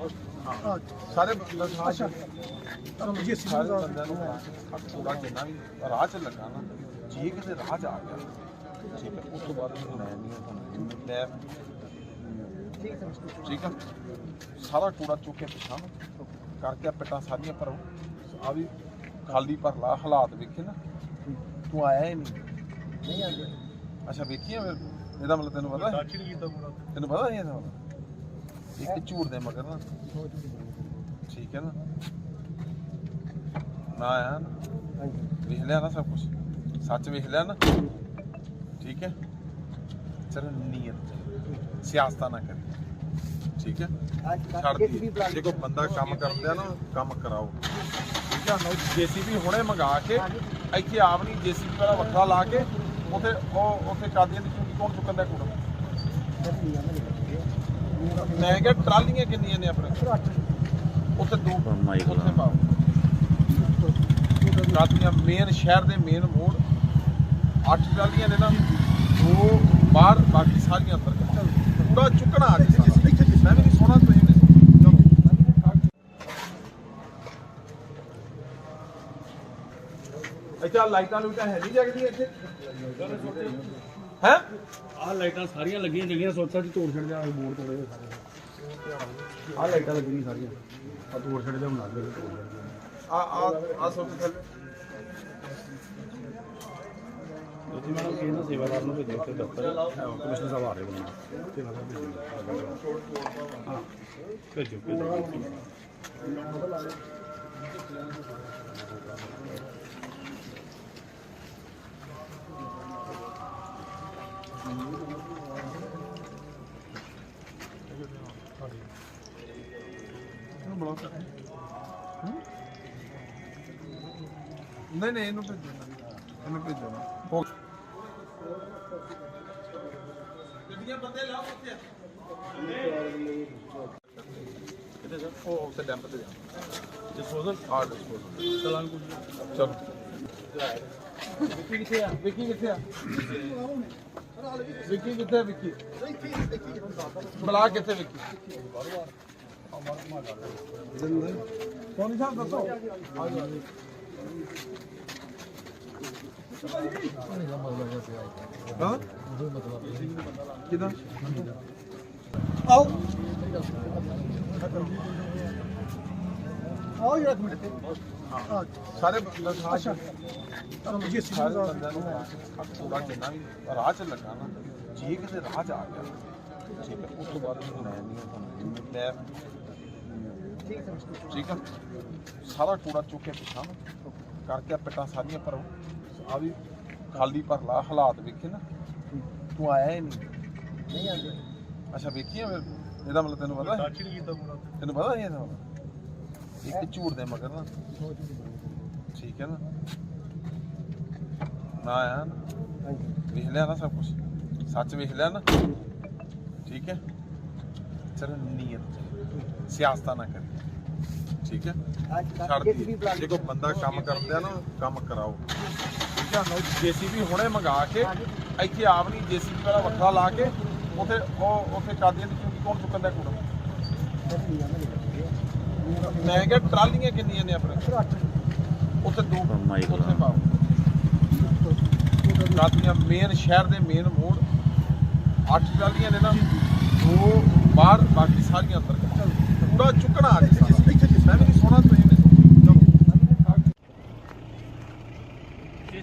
ਸਾਰੇ ਬੰਦੇ ਅੱਛਾ ਤਾਂ ਜੀ ਸੀ ਸਾਰੇ ਬੰਦਿਆਂ ਨੂੰ ਥੋੜਾ ਜਿੰਨਾ ਵੀ ਰਾਹ ਚ ਲੱਗਾ ਨਾ ਜੇ ਕਿਤੇ ਰਾਹ ਚ ਆ ਗਿਆ ਠੀਕ ਹੈ ਉਸ ਤੋਂ ਬਾਅਦ ਮੈਨੂੰ ਮੈਂ ਨਹੀਂ ਤੁਹਾਨੂੰ ਮੈਂ ਠੀਕ ਹੈ ਸਾਰਾ ਕੂੜਾ ਚੁੱਕ ਕੇ ਪਿਛਾਂ ਕਰਕੇ ਪਿੱਟਾਂ ਸਾਰੀਆਂ ਭਰੋ। ਆ ਵੀ ਖਾਲੀ ਭਰ ਲਾ ਹਾਲਾਤ ਵੇਖੇ ਨਾ। ਤੂੰ ਆਇਆ ਹੀ ਨਹੀਂ। ਨਹੀਂ ਆ ਗਿਆ ਅੱਛਾ ਵੇਖੀਆਂ ਫਿਰ? ਇਹਦਾ ਮਤਲਬ ਤੈਨੂੰ ਪਤਾ ਤੈਨੂੰ ਪਤਾ ਨਹੀਂ ਇਹਦਾ ਮਤਲਬ? ਇੱਕ ਝੂਠ ਦੇ ਮਗਰ ਨਾ। ਠੀਕ ਹੈ ਨਾ? ਨਾ ਆਇਆ ਨਾ। ਵੇਖ ਲਿਆ ਨਾ ਸਭ ਕੁਝ ਸੱਚ ਵੇਖ ਲਿਆ ਨਾ। ਠੀਕ ਹੈ? ਚਲ ਨੀਅਤ ਸਿਆਸਤਾ ਨਾ ਕਰੀ। ਠੀਕ ਹੈ? ਛੱਡ ਦੀ। ਜੇ ਕੋਈ ਬੰਦਾ ਕੰਮ ਕਰਦਾ ਨਾ ਕੰਮ ਕਰਾਓ। ਠੀਕ ਹੈ? ਨਾ ਜੀਸੀਬੀ ਹੁਣੇ ਮੰਗਾ ਕੇ ਇੱਥੇ ਆਪ ਨਹੀਂ ਜੀਸੀਬੀ ਵਾਲਾ ਵੱਖਰਾ ਲਾ ਕੇ ਉਥੇ ਉਹ ਉਥੇ ਕਾਦੀਆਂ ਦੀ ਚੁੰਗੀ ਕੌਣ ਚੁੱਕਣ ਦਾ ਕੂੜਾ ਮੈਂ ਕਿਹਾ ਟਰਾਲੀਆਂ ਕਿੰਨੀਆਂ ਨੇ ਆਪਣੇ? ਉੱਥੇ ਦੋ ਉੱਥੇ ਪਾਓ। ਕਾਦੀਆਂ ਮੇਨ ਸ਼ਹਿਰ ਦੇ ਮੇਨ ਮੋੜ। ਅੱਠ ਟਰਾਲੀਆਂ ਨੇ ਨਾ ਦੋ ਬਾਹਰ ਬਾਕੀ ਸਾਰੀਆਂ ਅੰਦਰ। ਪੂਰਾ ਚੁੱਕਣਾ ਆ ਜੀ ਮੈਂ ਵੀ ਨਹੀਂ ਸੋਣਾ ਤੁਸੀਂ ਨਹੀਂ ਅੱਛਾ ਲਾਈਟਾਂ ਲੂਟਾਂ ਹੈ ਨਹੀਂ ਜਗਦੀ ਇੱਥੇ? ਹੈ? ਆਹ ਲਾਈਟਾਂ ਸਾਰੀਆਂ ਲੱਗੀਆਂ ਜਿਹੜੀਆਂ ਸੋਚਾਂ ਚ ਤੋੜ ਛੱਡ ਜਾ ਬੋਰਡ ਤੋੜੇ ਹੋਏ ਸਾਰੇ। ਆਹ ਲਾਈਟਾਂ ਲੱਗੀਆਂ ਸਾਰੀਆਂ। ਆ ਤੋੜ ਛੱਡ ਜਾ ਬਣਾ ਦੇ ਆ ਆ ਆ ਸੋਚ ਥੱਲੇ। ਤੁਸੀਂ ਮੈਨੂੰ ਕਹਿੰਦਾ ਸੇਵਾਦਾਰ ਨੂੰ ਭੇਜੋ ਤੇ ਦਫ਼ਤਰ। ਕਮਿਸ਼ਨਰ ਸਾਹਿਬ ਆ ਰਹੇ ਬਣਾ ਤੇ ਨਾ ਹਾਂ ਭੇਜੋ ਭੇਜੋ। ਨਹੀਂ ਨਹੀਂ ਇਹਨੂੰ ਭੇਜੋ ਨਾ। ਇਹਨੂੰ ਭੇਜੋ ਨਾ। ਹੋ ਗੱਡੀਆਂ ਬੰਦੇ ਲਾਓ ਉੱਥੇ। ਕਿਤੇ ਸਰ? ਉਹ ਉੱਥੇ ਡੈਂਪ ਤੇ ਜਾ ਡਿਸਪੋਜ਼ਲ ਆ ਡਿਸਪੋਜ਼ਲ ਚਲਾਨ ਕੁਝ ਚਲੋ। ਵਿੱਕੀ ਕਿੱਥੇ ਆ? ਵਿੱਕੀ ਕਿੱਥੇ ਆ? ਵਿੱਕੀ ਕਿੱਥੇ ਆ ਵਿੱਕੀ? ਬੁਲਾ ਕਿੱਥੇ ਵਿੱਕੀ। ਸੋਨੀ ਸਾਹਿਬ ਦੱਸੋ? ਆ ਜਾਓ ਹਾਂ ਕਿਦਾਂ ਆਓ ਆਓ ਯਾਰ ਇੱਕ ਮਿੰਟ ਹਾਂ ਸਾਰੇ ਬੰਦੇ ਅੱਛਾ ਤਾਂ ਜੀ ਸੀ ਸਾਰੇ ਬੰਦਿਆਂ ਨੂੰ ਥੋੜਾ ਜਿੰਨਾ ਵੀ ਰਾਹ ਚ ਲੱਗਾ ਨਾ ਜੇ ਕਿਤੇ ਰਾਹ ਚ ਆ ਗਿਆ ਠੀਕ ਹੈ ਉਸ ਤੋਂ ਬਾਅਦ ਮੈਨੂੰ ਮੈਂ ਨਹੀਂ ਤੁਹਾਨੂੰ ਮੈਂ ਠੀਕ ਹੈ ਸਾਰਾ ਕੂੜਾ ਚੁੱਕ ਕੇ ਪਿਛਾਂ ਨੂੰ ਕਰਕੇ ਪਿੱਟਾਂ ਸਾਰੀਆਂ ਭਰੋ। ਆ ਵੀ ਖਾਲੀ ਭਰ ਲਾ ਹਾਲਾਤ ਵੇਖੇ ਨਾ। ਤੂੰ ਆਇਆ ਹੀ ਨਹੀਂ। ਨਹੀਂ ਆ ਗਿਆ ਅੱਛਾ ਵੇਖੀਆਂ ਫਿਰ? ਇਹਦਾ ਮਤਲਬ ਤੈਨੂੰ ਪਤਾ? ਕੀਤਾ ਪੂਰਾ ਤੈਨੂੰ ਪਤਾ ਨਹੀਂ ਇਹਦਾ ਇੱਕ ਝੂਠ ਦੇ ਮਗਰ ਨਾ। ਠੀਕ ਹੈ ਨਾ? ਨਾ ਆਇਆ ਨਾ। ਵੇਖ ਲਿਆ ਨਾ ਸਭ ਕੁਝ ਸੱਚ ਵੇਖ ਲਿਆ ਨਾ। ਠੀਕ ਹੈ? ਚਲ ਨੀਅਤ। ਸਿਆਸਤਾ ਨਾ ਕਰੀ। ਠੀਕ ਹੈ? ਛੱਡ ਦੀ ਜੇ ਕੋਈ ਬੰਦਾ ਕੰਮ ਕਰਦਾ ਨਾ ਕੰਮ ਕਰਾਓ। ਠੀਕ ਹੈ? ਨਾ ਜੀਸੀਬੀ ਹੁਣੇ ਮੰਗਾ ਕੇ ਇੱਥੇ ਆਪ ਨਹੀਂ ਜੀਸੀਬੀ ਵਾਲਾ ਵੱਖਰਾ ਲਾ ਕੇ ਉਥੇ ਉਹ ਉਥੇ ਕਾਦੀਆਂ ਦੀ ਚੁੰਗੀ ਕੌਣ ਚੁੱਕਣ ਦਾ ਕੂੜਾ? ਮੈਂ ਕਿਹਾ ਟਰਾਲੀਆਂ ਕਿੰਨੀਆਂ ਨੇ ਆਪਣੇ? ਉੱਥੇ ਦੋ ਉੱਥੇ ਪਾਓ। ਕਾਦੀਆਂ ਮੇਨ ਸ਼ਹਿਰ ਦੇ ਮੇਨ ਮੋੜ। ਅੱਠ ਟਰਾਲੀਆਂ ਨੇ ਨਾ ਦੋ ਬਾਹਰ ਬਾਕੀ ਸਾਰੀਆਂ ਅੰਦਰ। ਪੂਰਾ ਚੁੱਕਣਾ ਆ ਜੀ ਮੈਂ ਵੀ ਨਹੀਂ ਸੋਣਾ ਤੁਸੀਂ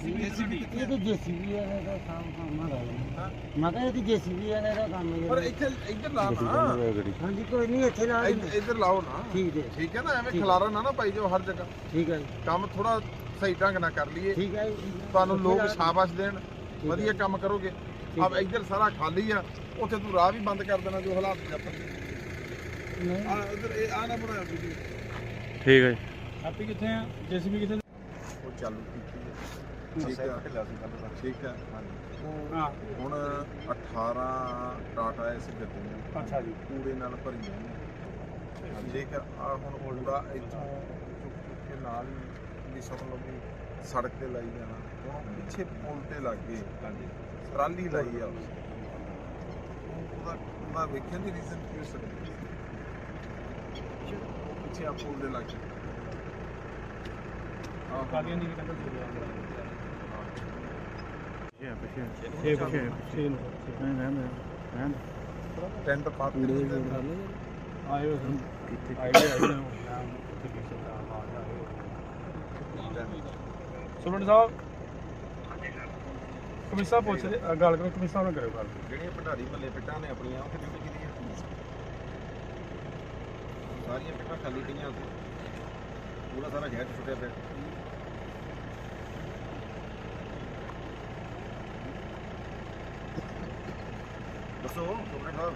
ਨਹੀਂ ਇਹ ਤਾਂ ਜੇਸੀਬੀ ਵਾਲੇ ਦਾ ਕੰਮ ਕੰਮ ਹੈਗਾ ਜੀ। ਮੈਂ ਕਿਹਾ ਇਹ ਤਾਂ ਜੇਸੀਬੀ ਵਾਲੇ ਦਾ ਕੰਮ ਹੈ ਪਰ ਇੱਥੇ ਇੱਧਰ ਲਾ ਨਾ ਹਾਂਜੀ ਕੋਈ ਨਹੀਂ ਇੱਥੇ ਲਾ ਇੱਧ- ਇੱਧਰ ਲਾਓ ਨਾ ਠੀਕ ਹੈ ਠੀਕ ਹੈ ਨਾ ਐਵੇਂ ਖਿਲਾਰਾ ਨਾ ਨਾ ਪਾਈ ਜਾਓ ਹਰ ਜਗ੍ਹਾ ਠੀਕ ਹੈ ਜੀ ਕੰਮ ਥੋੜਾ ਸਹੀ ਢੰਗ ਨਾਲ ਕਰ ਲਈਏ ਠੀਕ ਹੈ ਜੀ ਤੁਹਾਨੂੰ ਲੋਕ ਸ਼ਾਬਾਸ਼ ਦੇਣ ਵਧੀਆ ਕੰਮ ਕਰੋਗੇ ਆਪ ਇੱਧਰ ਸਾਰਾ ਖਾਲੀ ਆ ਉੱਥੇ ਤੂੰ ਰਾਹ ਵੀ ਬੰਦ ਕਰ ਦੇਣਾ ਜੋ ਹਾਲਾਤ ਨੇ ਆਪਣੇ ਨਹੀਂ ਆ ਇੱਧਰ ਇਹ ਆ ਨਾ ਬਣਾਇਆ ਤੁਸੀਂ ਠੀਕ ਹੈ ਹੈਪੀ ਕਿੱਥੇ ਆ? ਜੇਸੀਬੀ ਕਿੱਥੇ ਉਹ ਚਾਲੂ ਕੀਤੀ ਹੈ ਠੀਕ ਹੈ ਠੀਕ ਹੈ ਉਹ ਹਾਂ। ਹੁਣ 18 ਟਾਟਾ ਇਸ ਗੱਡੀ ਨੇ ਅੱਛਾ ਜੀ। ਕੂੜੇ ਨਾਲ ਭਰੀਆਂ ਨੇ। ਠੀਕ ਹੈ ਆ ਹੁਣ ਕੂੜਾ ਇੱਥੋਂ ਚੁੱਕ ਚੁੱਕ ਕੇ ਨਾਲ ਹੀ ਵੀ ਸਮਝ ਲਓ ਵੀ ਸੜਕ ਤੇ ਲਾਈ ਜਾਣਾ। ਹੁਣ ਪਿੱਛੇ ਪੁਲ ਤੇ ਲੱਗ ਗਏ। ਟਰਾਲੀ ਲਾਈ ਆ। ਉਸ ਉਹਦਾ ਉਹਦਾ ਵੇਖਣ ਦੀ ਰੀਜ਼ਨ ਕੀ ਹੋ ਸਕਦੀ ਪਿੱਛੇ ਆ ਪੁਲ ਦੇ ਲਾਗੇ ਆਹ ਕਾਲੀਆਂ ਦੀ। ਕਹਿੰਦਾ ਸੀ ਇਹ ਪਿੱਛੇ। ਇਹ ਪਿੱਛੇ ਪਿੱਛੇ ਨੂੰ। ਟੈਂਟ ਪਾ ਕੇ ਆਏ ਹੋ ਸਨ। ਆਈਡੀਆ ਆਈਡੀਆ ਉੱਥੇ ਕੀ ਚੱਲਦਾ ਆ ਸੁਮਨ ਸਾਹਿਬ। ਕਮਿਸਾ ਪੁੱਛ ਰਹੇ- ਅ, ਗੱਲ ਕਰੋ ਕਮਿਸਾ ਨਾਲ ਕਰਿਓ ਗੱਲ। ਜਿਹੜੀਆਂ ਭੰਡਾਰੀ ਮੱਲੇ ਪਿੱਟਾਂ ਨੇ ਆਪਣੀਆਂ ਉਹ ਹੈ ਸਾਰੀਆਂ ਪਿੱਟਾਂ ਖਾਲੀ ਪਈਆਂ ਉੱਥੇ। ਪੂਰਾ ਸਾਰਾ 'ਚ ਛੁੱਟਿਆ ਪਿਆ। ਦੱਸੋ ਸੁਪਰੇ ਸਾਹਿਬ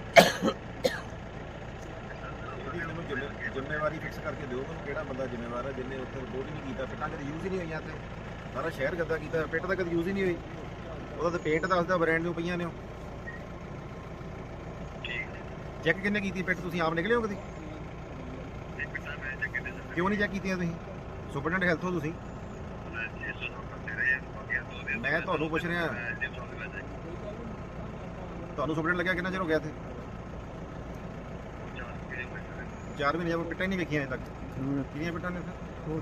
ਇਹਦੀ ਮੈਨੂੰ ਜ਼ਿੰਮੇ- ਜ਼ਿੰਮੇਵਾਰੀ ਫਿਕਸ ਕਰਕੇ ਦਿਓ ਮੈਨੂੰ ਕਿਹੜਾ ਬੰਦਾ ਜ਼ਿੰਮੇਵਾਰ ਹੈ ਜਿਹਨੇ ਉੱਥੇ ਰਿਪੋਰਟ ਹੀ ਨਹੀਂ ਕੀਤਾ ਪਿੱਟਾਂ ਕਦੇ ਯੂਜ਼ ਹੀ ਨਹੀਂ ਹੋਈਆਂ ਤੇ ਸਾਰਾ ਸ਼ਹਿਰ ਗੱਦਾ ਕੀਤਾ ਪਿੱਟ ਤਾਂ ਕਦੇ ਯੂਜ਼ ਹੀ ਨਹੀਂ ਹੋਈ। ਉਹਦਾ ਤਾਂ ਪੇਂਟ ਦੱਸਦਾ ਬ੍ਰਾਂਡ ਨੂੰ ਪਈਆਂ ਨੇ ਉਹ। ਚੈੱਕ ਕਿੰਨੇ ਕੀਤੀ ਪਿੱਟ ਤੁਸੀਂ ਆਪ ਨਿਕਲੇ ਹੋ ਕਦੀ? ਕਿਉਂ ਨਹੀਂ ਚੈੱਕ ਕੀਤੀਆਂ ਤੁਸੀਂ? ਸੁਪਰਡੈਂਟ ਹੈਲਥ ਹੋ ਤੁਸੀਂ? ਮੈਂ ਤੁਹਾਨੂੰ ਪੁੱਛ ਰਿਹਾ। ਤੁਹਾਨੂੰ ਸੁਪਰਡੈਂਟ ਲੱਗਿਆ ਕਿੰਨਾ ਚਿਰ ਹੋ ਗਿਆ ਇੱਥੇ? 4 ਮਹੀਨੇ ਜਦ ਪਿੱਟਾਂ ਹੀ ਨਹੀਂ ਵੇਖੀਆਂ ਅਜੇ ਤੱਕ। ਕਿੰਨੀਆਂ ਪਿੱਟਾਂ ਨੇ ਦੱਸੋ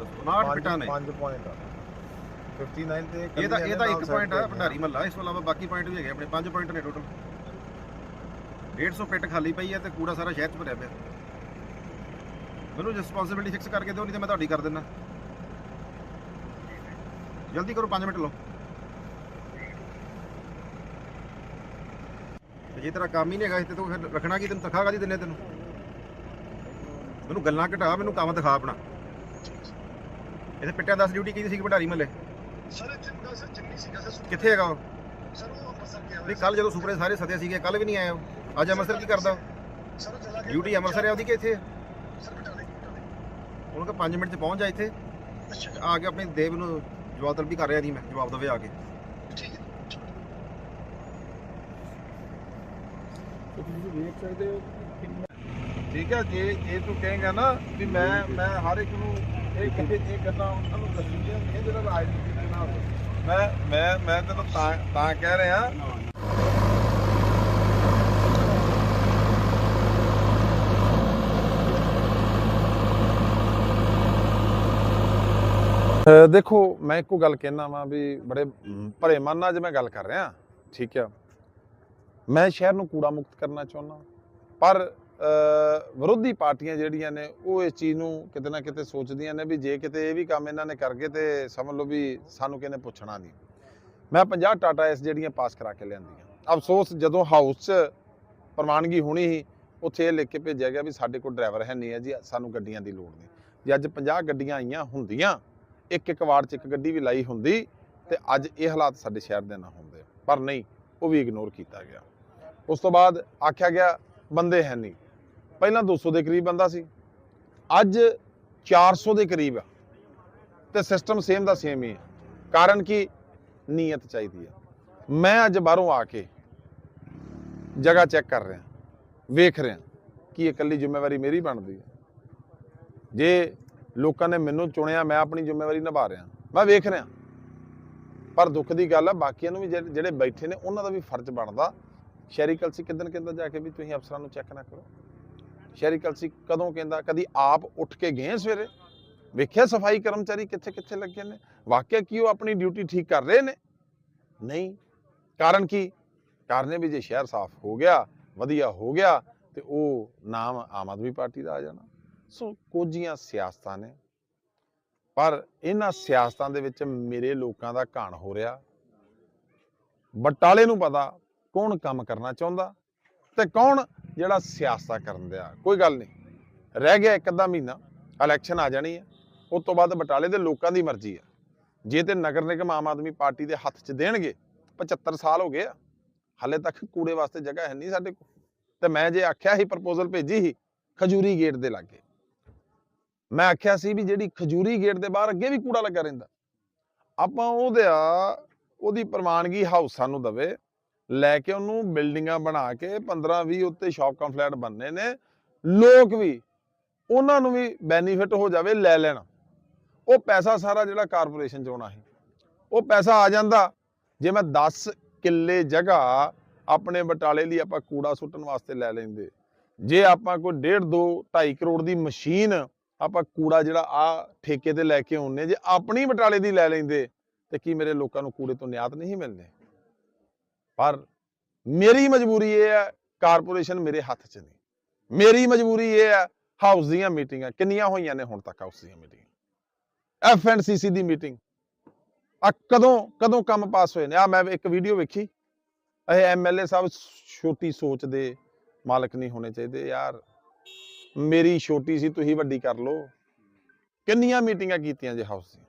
59 ਪਿੱਟਾਂ ਨੇ। 5 ਪੁਆਇੰਟ 59 ਤੇ ਇਹ ਤਾਂ ਇਹ ਤਾਂ ਇੱਕ ਪੁਆਇੰਟ ਹੈ ਭੰਡਾਰੀ ਮਹੱਲਾ ਇਸ ਤੋਂ ਇਲਾਵਾ ਬਾਕੀ ਪੁਆਇੰਟ ਵੀ ਹੈਗੇ ਆਪਣੇ ਪੰਜ ਪੁਆਇੰਟ ਨੇ ਟੋਟਲ 150 ਪਿੱਟ ਖਾਲੀ ਪਈ ਹੈ ਤੇ ਕੂੜਾ ਸਾਰਾ ਸ਼ਹਿਰ 'ਚ ਭਰਿਆ ਪਿਆ। ਮੈਨੂੰ ਰਿਸਪੌਂਸਿਬਿਲਟੀ ਫਿਕਸ ਕਰਕੇ ਦਿਓ ਨਹੀਂ ਤੇ ਮੈਂ ਤੁਹਾਡੀ ਕਰ ਦਿੰਦਾ। ਜਲਦੀ ਕਰੋ 5 ਮਿੰਟ ਲਓ। ਤੇ ਜੇ ਤੇਰਾ ਕੰਮ ਹੀ ਨਹੀਂ ਹੈਗਾ ਇੱਥੇ ਤੂੰ ਫਿਰ ਰੱਖਣਾ ਕੀ ਤੈਨੂੰ ਤਨਖਾਹ ਕਾਦੀ ਦਿੰਨੇ ਤੈਨੂੰ? ਮੈਨੂੰ ਗੱਲਾਂ ਘਟਾ ਮੈਨੂੰ ਕੰਮ ਦਿਖਾ ਆਪਣਾ। ਇੱਥੇ ਪਿੱਟਿਆ 10 ਡਿਊਟੀ ਕੀਤੀ ਸੀ ਭੰਡਾਰੀ ਮਹੱਲੇ? ਸਰ ਸੀਗਾ ਕਿੱਥੇ ਹੈਗਾ ਉਹ? ਸਰ ਉਹ ਅੰਮ੍ਰਿਤਸਰ ਗਿਆ ਨਹੀਂ ਕੱਲ ਜਦੋਂ ਸੁਪਰੇ ਸਾਰੇ ਸੱਦੇ ਸੀਗੇ ਕੱਲ ਵੀ ਨਹੀਂ ਆਇਆ ਉਹ। ਅੱਜ ਅੰਮ੍ਰਿਤਸਰ ਕੀ ਕਰਦਾ ਸਰ ਉਹ ਚਲਾ ਗਿਆ ਡਿਊਟੀ ਅੰਮ੍ਰਿਤਸਰ ਹੈ ਉਹਦੀ ਕਿ ਇੱਥੇ? ਸਰ ਉਹਨੂੰ ਕਿ 5 ਮਿੰਟ ਚ ਪਹੁੰਚ ਜਾ ਇੱਥੇ। ਅੱਛਾ। ਆ ਕੇ ਆਪਣੀ ਦੇਵ ਨੂੰ ਜਵਾਬ ਤਲਬੀ ਕਰ ਰਿਹਾ ਜੀ ਮੈਂ ਜਵਾਬ ਦਵੇ ਆ ਕੇ। ਠੀਕ ਹੈ। ਤੁਸੀਂ ਵੇਖ ਸਕਦੇ ਹੋ ਠੀਕ ਹੈ ਜੇ ਜੇ ਤੂੰ ਕਹੇਗਾ ਨਾ ਵੀ ਮੈਂ ਮੈਂ ਹਰ ਇੱਕ ਨੂੰ ਇਹ ਕਿਤੇ ਇਹ ਗੱਲਾਂ ਉਹਨਾਂ ਨੂੰ ਦੱਸਣੀਆਂ ਇਹ ਜਿਹੜਾ ਰਾਜਨੀਤੀ ਦੇ ਨਾਲ। ਮੈਂ ਮੈਂ ਮੈਂ ਤੈਨੂੰ ਤਾਂ ਤਾਂ ਕਹਿ ਰਿਹਾ ਦੇਖੋ, ਮੈਂ ਇੱਕੋ ਗੱਲ ਕਹਿਣਾ ਵਾਂ ਵੀ ਬੜੇ ਭਰੇ ਮਨ ਨਾਲ ਜੇ ਮੈਂ ਗੱਲ ਕਰ ਰਿਹਾ, ਠੀਕ ਆ। ਮੈਂ ਸ਼ਹਿਰ ਨੂੰ ਕੂੜਾ ਮੁਕਤ ਕਰਨਾ ਚਾਹੁੰਦਾ ਪਰ ਵਿਰੋਧੀ ਪਾਰਟੀਆਂ ਜਿਹੜੀਆਂ ਨੇ, ਉਹ ਇਸ ਚੀਜ਼ ਨੂੰ ਕਿਤੇ ਨਾ ਕਿਤੇ ਸੋਚਦੀਆਂ ਨੇ ਵੀ ਜੇ ਕਿਤੇ ਇਹ ਵੀ ਕੰਮ ਇਹਨਾਂ ਨੇ ਕਰਕੇ ਤੇ ਸਮਝ ਲਓ ਵੀ ਸਾਨੂੰ ਕਿਹਨੇ ਪੁੱਛਣਾ ਨਹੀਂ। ਮੈਂ 50 ਟਾਟਾ ਐਸ ਜਿਹੜੀਆਂ ਪਾਸ ਕਰਾ ਕੇ ਲਿਆਂਦੀਆਂ। ਅਫਸੋਸ, ਜਦੋਂ ਹਾਊਸ 'ਚ ਪ੍ਰਵਾਨਗੀ ਹੋਣੀ ਸੀ, ਉੱਥੇ ਇਹ ਲਿਖ ਕੇ ਭੇਜਿਆ ਗਿਆ ਵੀ ਸਾਡੇ ਕੋਲ ਡਰਾਈਵਰ ਹੈ ਨਹੀਂ ਹੈ ਜੀ, ਸਾਨੂੰ ਗੱਡੀਆਂ ਦੀ ਲੋੜ ਨਹੀਂ। ਜੇ ਅੱਜ 50 ਗੱਡੀਆਂ ਆਈਆਂ ਹੁੰਦੀਆਂ ਇੱਕ ਇੱਕ ਵਾਰਡ 'ਚ ਇੱਕ ਗੱਡੀ ਵੀ ਲਾਈ ਹੁੰਦੀ ਤੇ ਅੱਜ ਇਹ ਹਾਲਾਤ ਸਾਡੇ ਸ਼ਹਿਰ ਦੇ ਨਾ ਹੁੰਦੇ। ਪਰ ਨਹੀਂ, ਉਹ ਵੀ ਇਗਨੋਰ ਕੀਤਾ ਗਿਆ। ਉਸ ਤੋਂ ਬਾਅਦ ਆਖਿਆ ਗਿਆ, ਬੰਦੇ ਹੈ ਨਹੀਂ। ਪਹਿਲਾਂ 200 ਦੇ ਕਰੀਬ ਬੰਦਾ ਸੀ। ਅੱਜ 400 ਦੇ ਕਰੀਬ ਆ। ਤੇ ਸਿਸਟਮ ਸੇਮ ਦਾ ਸੇਮ ਹੀ ਹੈ ਕਾਰਨ ਕੀ? ਨੀਅਤ ਚਾਹੀਦੀ ਹੈ ਮੈਂ ਅੱਜ ਬਾਹਰੋਂ ਆ ਕੇ ਜਗ੍ਹਾ ਚੈੱਕ ਕਰ ਰਿਹਾ। ਵੇਖ ਰਿਹਾ ਕਿ ਇਹ ਇਕੱਲੀ ਜ਼ਿੰਮੇਵਾਰੀ ਮੇਰੀ ਬਣਦੀ ਹੈ ਜੇ ਲੋਕਾਂ ਨੇ ਮੈਨੂੰ ਚੁਣਿਆ, ਮੈਂ ਆਪਣੀ ਜ਼ਿੰਮੇਵਾਰੀ ਨਿਭਾ ਰਿਹਾ। ਮੈਂ ਵੇਖ ਰਿਹਾ। ਪਰ ਦੁੱਖ ਦੀ ਗੱਲ ਆ, ਬਾਕੀਆਂ ਨੂੰ ਵੀ ਜਿਹੜੇ ਬੈਠੇ ਨੇ, ਉਹਨਾਂ ਦਾ ਵੀ ਫਰਜ਼ ਬਣਦਾ। ਸ਼ਹਿਰੀ ਕਲਸੀ ਕਿਦਨ ਕਹਿੰਦਾ ਜਾ ਕੇ ਵੀ ਤੁਸੀਂ ਅਫਸਰਾਂ ਨੂੰ ਚੈੱਕ ਨਾ ਕਰੋ? ਸ਼ਹਿਰੀ ਕਲਸੀ ਕਦੋਂ ਕਹਿੰਦਾ? ਕਦੀ ਆਪ ਉੱਠ ਕੇ ਗਏ ਸਵੇਰੇ? ਵੇਖਿਆ ਸਫ਼ਾਈ ਕਰਮਚਾਰੀ ਕਿੱਥੇ ਕਿੱਥੇ ਲੱਗੇ ਨੇ? ਵਾਕਿਆ ਕੀ ਉਹ ਆਪਣੀ ਡਿਊਟੀ ਠੀਕ ਕਰ ਰਹੇ ਨੇ? ਨਹੀਂ। ਕਾਰਨ ਕੀ? ਕਾਰਨ ਵੀ ਜੇ ਸ਼ਹਿਰ ਸਾਫ਼ ਹੋ ਗਿਆ, ਵਧੀਆ ਹੋ ਗਿਆ, ਤੇ ਉਹ ਨਾਮ ਆਮ ਆਦਮੀ ਪਾਰਟੀ ਦਾ ਆ ਜਾਣਾ। ਸੋ ਕੋਝੀਆਂ ਸਿਆਸਤਾਂ ਨੇ। ਪਰ ਇਹਨਾਂ ਸਿਆਸਤਾਂ ਦੇ ਵਿੱਚ ਮੇਰੇ ਲੋਕਾਂ ਦਾ ਘਾਣ ਹੋ ਰਿਹਾ। ਬਟਾਲੇ ਨੂੰ ਪਤਾ ਕੌਣ ਕੰਮ ਕਰਨਾ ਚਾਹੁੰਦਾ ਤੇ ਕੌਣ ਜਿਹੜਾ ਸਿਆਸਤਾਂ ਕਰਨ ਦਿਆ। ਕੋਈ ਗੱਲ ਨਹੀਂ, ਰਹਿ ਗਿਆ ਇੱਕ ਅੱਧਾ ਮਹੀਨਾ ਇਲੈਕਸ਼ਨ ਆ ਜਾਣੀ ਹੈ। ਉਸ ਤੋਂ ਬਾਅਦ ਬਟਾਲੇ ਦੇ ਲੋਕਾਂ ਦੀ ਮਰਜ਼ੀ ਹੈ। ਜੇ ਤੇ ਨਗਰ ਨਿਗਮ ਆਮ ਆਦਮੀ ਪਾਰਟੀ ਦੇ ਹੱਥ 'ਚ ਦੇਣਗੇ 75 ਸਾਲ ਹੋ ਗਏ ਆ। ਹਾਲੇ ਤੱਕ ਕੂੜੇ ਵਾਸਤੇ ਜਗ੍ਹਾ ਹੈ ਨਹੀਂ ਸਾਡੇ ਕੋਲ। ਤੇ ਮੈਂ ਜੇ ਆਖਿਆ ਸੀ ਪ੍ਰਪੋਜ਼ਲ ਭੇਜੀ ਸੀ, ਖਜੂਰੀ ਗੇਟ ਦੇ ਲਾਗੇ। ਮੈਂ ਆਖਿਆ ਸੀ ਵੀ ਜਿਹੜੀ ਖਜੂਰੀ ਗੇਟ ਦੇ ਬਾਹਰ ਅੱਗੇ ਵੀ ਕੂੜਾ ਲੱਗਾ ਰਹਿੰਦਾ। ਆਪਾਂ ਉਹਦੇ ਆ, ਉਹਦੀ ਪ੍ਰਵਾਨਗੀ ਹਾਊਸਾਂ ਨੂੰ ਦਵੇ। ਲੈ ਕੇ ਉਹਨੂੰ ਬਿਲਡਿੰਗਾਂ ਬਣਾ ਕੇ 15 20 ਉੱਤੇ ਸ਼ਾਪ ਫਲੈਟ ਬਣਨੇ ਨੇ। ਲੋਕ ਵੀ ਉਹਨਾਂ ਨੂੰ ਵੀ ਬੈਨੀਫਿਟ ਹੋ ਜਾਵੇ ਲੈ ਲੈਣ। ਉਹ ਪੈਸਾ ਸਾਰਾ ਜਿਹੜਾ ਕਾਰਪੋਰੇਸ਼ਨ ਚ ਆਉਣਾ ਹੈ ਉਹ ਪੈਸਾ ਆ ਜਾਂਦਾ। ਜੇ ਮੈਂ 10 ਕਿੱਲੇ ਜਗ੍ਹਾ ਆਪਣੇ ਬਟਾਲੇ ਲਈ ਆਪਾਂ ਕੂੜਾ ਸੁੱਟਣ ਵਾਸਤੇ ਲੈ ਲੈਂਦੇ। ਜੇ ਆਪਾਂ ਕੋਈ 1.5 2 2.5 ਕਰੋੜ ਦੀ ਮਸ਼ੀਨ ਆਪਾਂ ਕੂੜਾ ਜਿਹੜਾ ਆ ਠੇਕੇ ਤੇ ਲੈ ਕੇ ਆਉਂਦੇ ਜੇ ਆਪਣੀ ਬਟਾਲੇ ਦੀ ਲੈ ਲੈਂਦੇ, ਤੇ ਕੀ ਮੇਰੇ ਲੋਕਾਂ ਨੂੰ ਕੂੜੇ ਤੋਂ ਨਿਆਤ ਨਹੀਂ ਮਿਲਦੇ? ਪਰ ਮੇਰੀ ਮਜਬੂਰੀ ਇਹ ਹੈ, ਕਾਰਪੋਰੇਸ਼ਨ ਮੇਰੇ ਹੱਥ 'ਚ ਨਹੀਂ। ਮੇਰੀ ਮਜਬੂਰੀ ਇਹ ਹੈ, ਹਾਊਸ ਦੀਆਂ ਮੀਟਿੰਗਾਂ ਕਿੰਨੀਆਂ ਹੋਈਆਂ ਨੇ ਹੁਣ ਤੱਕ ਹਾਊਸ ਦੀਆਂ ਮੀਟਿੰਗਾਂ? ਐਫ ਐਨ ਸੀ ਦੀ ਮੀਟਿੰਗ। ਆ ਕਦੋਂ ਕਦੋਂ ਕੰਮ ਪਾਸ ਹੋਏ ਨੇ? ਆ ਮੈਂ ਇੱਕ ਵੀਡੀਓ ਵੇਖੀ। ਇਹ ਐਮਐਲਏ ਸਾਹਿਬ ਛੋਟੀ ਸੋਚ ਦੇ ਮਾਲਕ ਨਹੀਂ ਹੋਣੇ ਚਾਹੀਦੇ, ਯਾਰ। ਮੇਰੀ ਛੋਟੀ ਸੀ ਤੁਸੀਂ ਵੱਡੀ ਕਰ ਲਓ। ਕਿੰਨੀਆਂ ਮੀਟਿੰਗਾਂ ਕੀਤੀਆਂ ਜੇ ਹਾਊਸ ਦੀਆਂ?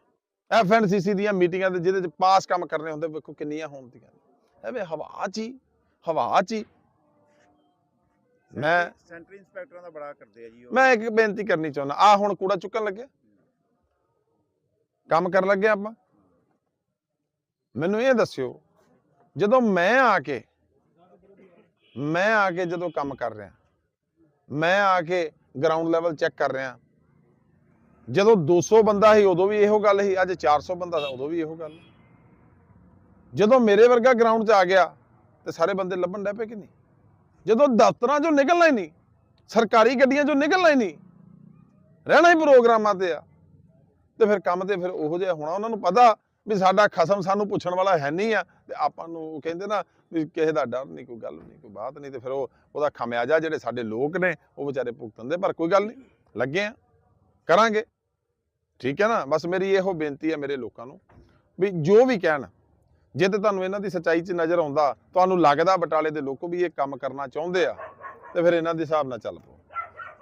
ਐਫਐਨਸੀਸੀ ਦੀਆਂ ਮੀਟਿੰਗਾਂ ਦੇ ਜਿਹਦੇ ਚ ਪਾਸ ਕੰਮ ਕਰਨੇ ਹੁੰਦੇ ਵੇਖੋ ਕਿੰਨੀਆਂ ਹੁੰਦੀਆਂ ਐਵੇਂ ਹਵਾ ਚ ਹੀ ਹਵਾ ਚ ਹੀ। ਮੈਂ ਸੈਂਟਰ ਇੰਸਪੈਕਟਰਾਂ ਦਾ ਬੜਾ ਕਰਦੇ ਆ ਜੀ ਉਹ। ਮੈਂ ਇੱਕ ਬੇਨਤੀ ਕਰਨੀ ਚਾਹੁੰਦਾ ਆ ਹੁਣ ਕੂੜਾ ਚੁੱਕਣ ਲੱਗੇ? ਕੰਮ ਕਰਨ ਲੱਗੇ ਆਪਾਂ? ਮੈਨੂੰ ਇਹ ਦੱਸਿਓ ਜਦੋਂ ਮੈਂ ਆ ਕੇ ਮੈਂ ਆ ਕੇ ਜਦੋਂ ਕੰਮ ਕਰ ਰਿਹਾ ਮੈਂ ਆ ਕੇ ਗਰਾਊਂਡ ਲੈਵਲ ਚੈੱਕ ਕਰ ਰਿਹਾ। ਜਦੋਂ 200 ਬੰਦਾ ਸੀ, ਉਦੋਂ ਵੀ ਇਹੋ ਗੱਲ ਸੀ। ਅੱਜ 400 ਬੰਦਾ ਸੀ ਉਦੋਂ ਵੀ ਇਹੋ ਗੱਲ। ਜਦੋਂ ਮੇਰੇ ਵਰਗਾ ਗਰਾਊਂਡ 'ਚ ਆ ਗਿਆ, ਤੇ ਸਾਰੇ ਬੰਦੇ ਲੱਭਣ ਡੈ ਪਏ ਕਿ ਨਹੀਂ? ਜਦੋਂ ਦਫ਼ਤਰਾਂ 'ਚੋਂ ਨਿਕਲਣਾ ਹੀ ਨਹੀਂ, ਸਰਕਾਰੀ ਗੱਡੀਆਂ 'ਚੋਂ ਨਿਕਲਣਾ ਹੀ ਨਹੀਂ, ਰਹਿਣਾ ਹੀ ਪ੍ਰੋਗਰਾਮਾਂ ਤੇ ਆ। ਤੇ ਫਿਰ ਕੰਮ ਤੇ ਫਿਰ ਉਹੋ ਜਿਹਾ ਹੋਣਾ। ਉਹਨਾਂ ਨੂੰ ਪਤਾ ਵੀ ਸਾਡਾ ਖਸਮ ਸਾਨੂੰ ਪੁੱਛਣ ਵਾਲਾ ਹੈ ਨਹੀਂ ਆ। ਤੇ ਆਪਾਂ ਨੂੰ ਉਹ ਕਹਿੰਦੇ ਨਾ ਵੀ ਕਿਸੇ ਦਾ ਡਰ ਨਹੀਂ, ਕੋਈ ਗੱਲ ਨਹੀਂ, ਕੋਈ ਬਾਤ ਨਹੀਂ ਤੇ ਫਿਰ ਉਹ, ਉਹਦਾ ਖਮਿਆਜਾ ਜਿਹੜੇ ਸਾਡੇ ਲੋਕ ਨੇ, ਉਹ ਵਿਚਾਰੇ ਭੁਗਤਣਦੇ ਪਰ ਕੋਈ ਗੱਲ ਨਹੀਂ, ਲੱਗੇ ਆ, ਕਰਾਂਗੇ। ਠੀਕ ਹੈ ਨਾ? ਬਸ ਮੇਰੀ ਇਹੋ ਬੇਨਤੀ ਹੈ ਮੇਰੇ ਲੋਕਾਂ ਨੂੰ ਵੀ ਜੋ ਵੀ ਕਹਿਣ, ਜੇ ਤੇ ਤੁਹਾਨੂੰ ਇਹਨਾਂ ਦੀ ਸੱਚਾਈ 'ਚ ਨਜ਼ਰ ਆਉਂਦਾ, ਤੁਹਾਨੂੰ ਲੱਗਦਾ ਬਟਾਲੇ ਦੇ ਲੋਕੋ ਵੀ ਇਹ ਕੰਮ ਕਰਨਾ ਚਾਹੁੰਦੇ ਆ, ਤੇ ਫਿਰ ਇਹਨਾਂ ਦੇ ਹਿਸਾਬ ਨਾਲ ਚੱਲ ਪਓ।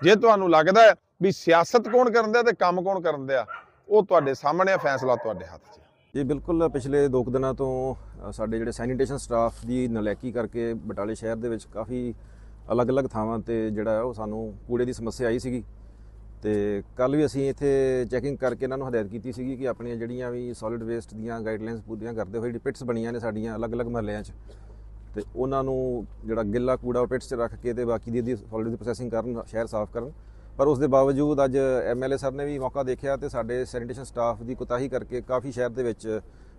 ਜੇ ਤੁਹਾਨੂੰ ਲੱਗਦਾ ਵੀ ਸਿਆਸਤ ਕੌਣ ਕਰਨ ਦਿਆ ਤੇ ਕੰਮ ਕੌਣ ਕਰਨ ਦਿਆ, ਉਹ ਤੁਹਾਡੇ ਸਾਹਮਣੇ ਆ, ਫੈਸਲਾ ਤੁਹਾਡੇ ਹੱਥ 'ਚ। ਹੈ। ਜੀ ਬਿਲਕੁਲ ਪਿਛਲੇ ਦੋ ਕੁ ਦਿਨਾਂ ਤੋਂ ਸਾਡੇ ਜਿਹੜੇ ਸੈਨੀਟੇਸ਼ਨ ਸਟਾਫ ਦੀ ਨਲੈਕੀ ਕਰਕੇ ਬਟਾਲੇ ਸ਼ਹਿਰ ਦੇ ਵਿੱਚ ਕਾਫੀ ਅਲੱਗ-ਅਲੱਗ ਥਾਵਾਂ ਤੇ ਜਿਹੜਾ ਉਹ ਸਾਨੂੰ ਕੂੜੇ ਦੀ ਸਮੱਸਿਆ ਆਈ ਸੀਗੀ ਤੇ ਕੱਲ ਵੀ ਅਸੀਂ ਇੱਥੇ ਚੈਕਿੰਗ ਕਰਕੇ ਇਹਨਾਂ ਨੂੰ ਹਦਾਇਤ ਕੀਤੀ ਸੀਗੀ ਕਿ ਆਪਣੀਆਂ ਜਿਹੜੀਆਂ ਵੀ ਸੋਲਿਡ ਵੇਸਟ ਦੀਆਂ ਗਾਈਡਲਾਈਨਸ ਪੂਰੀਆਂ ਕਰਦੇ ਹੋਏ ਜਿਹੜੀ ਪਿਟਸ ਬਣੀਆਂ ਨੇ ਸਾਡੀਆਂ ਅਲੱਗ-ਅਲੱਗ ਮਹੱਲਿਆਂ 'ਚ, ਤੇ ਉਹਨਾਂ ਨੂੰ ਜਿਹੜਾ ਗਿੱਲਾ ਕੂੜਾ ਉਹ ਪਿਟਸ 'ਚ ਰੱਖ ਕੇ ਤੇ ਬਾਕੀ ਦੀ ਦੀ ਸੋਲਿਡ ਦੀ ਪ੍ਰੋਸੈਸਿੰਗ ਕਰਨ, ਸ਼ਹਿਰ ਸਾਫ਼ ਕਰਨ ਪਰ ਉਸ ਦੇ ਬਾਵਜੂਦ ਅੱਜ ਐਮਐਲਏ ਸਰ ਨੇ ਵੀ ਮੌਕਾ ਦੇਖਿਆ ਤੇ ਸਾਡੇ ਸੈਨੀਟੇਸ਼ਨ ਸਟਾਫ ਦੀ ਕੁਤਾਹੀ ਕਰਕੇ ਕਾਫੀ ਸ਼ਹਿਰ ਦੇ ਵਿੱਚ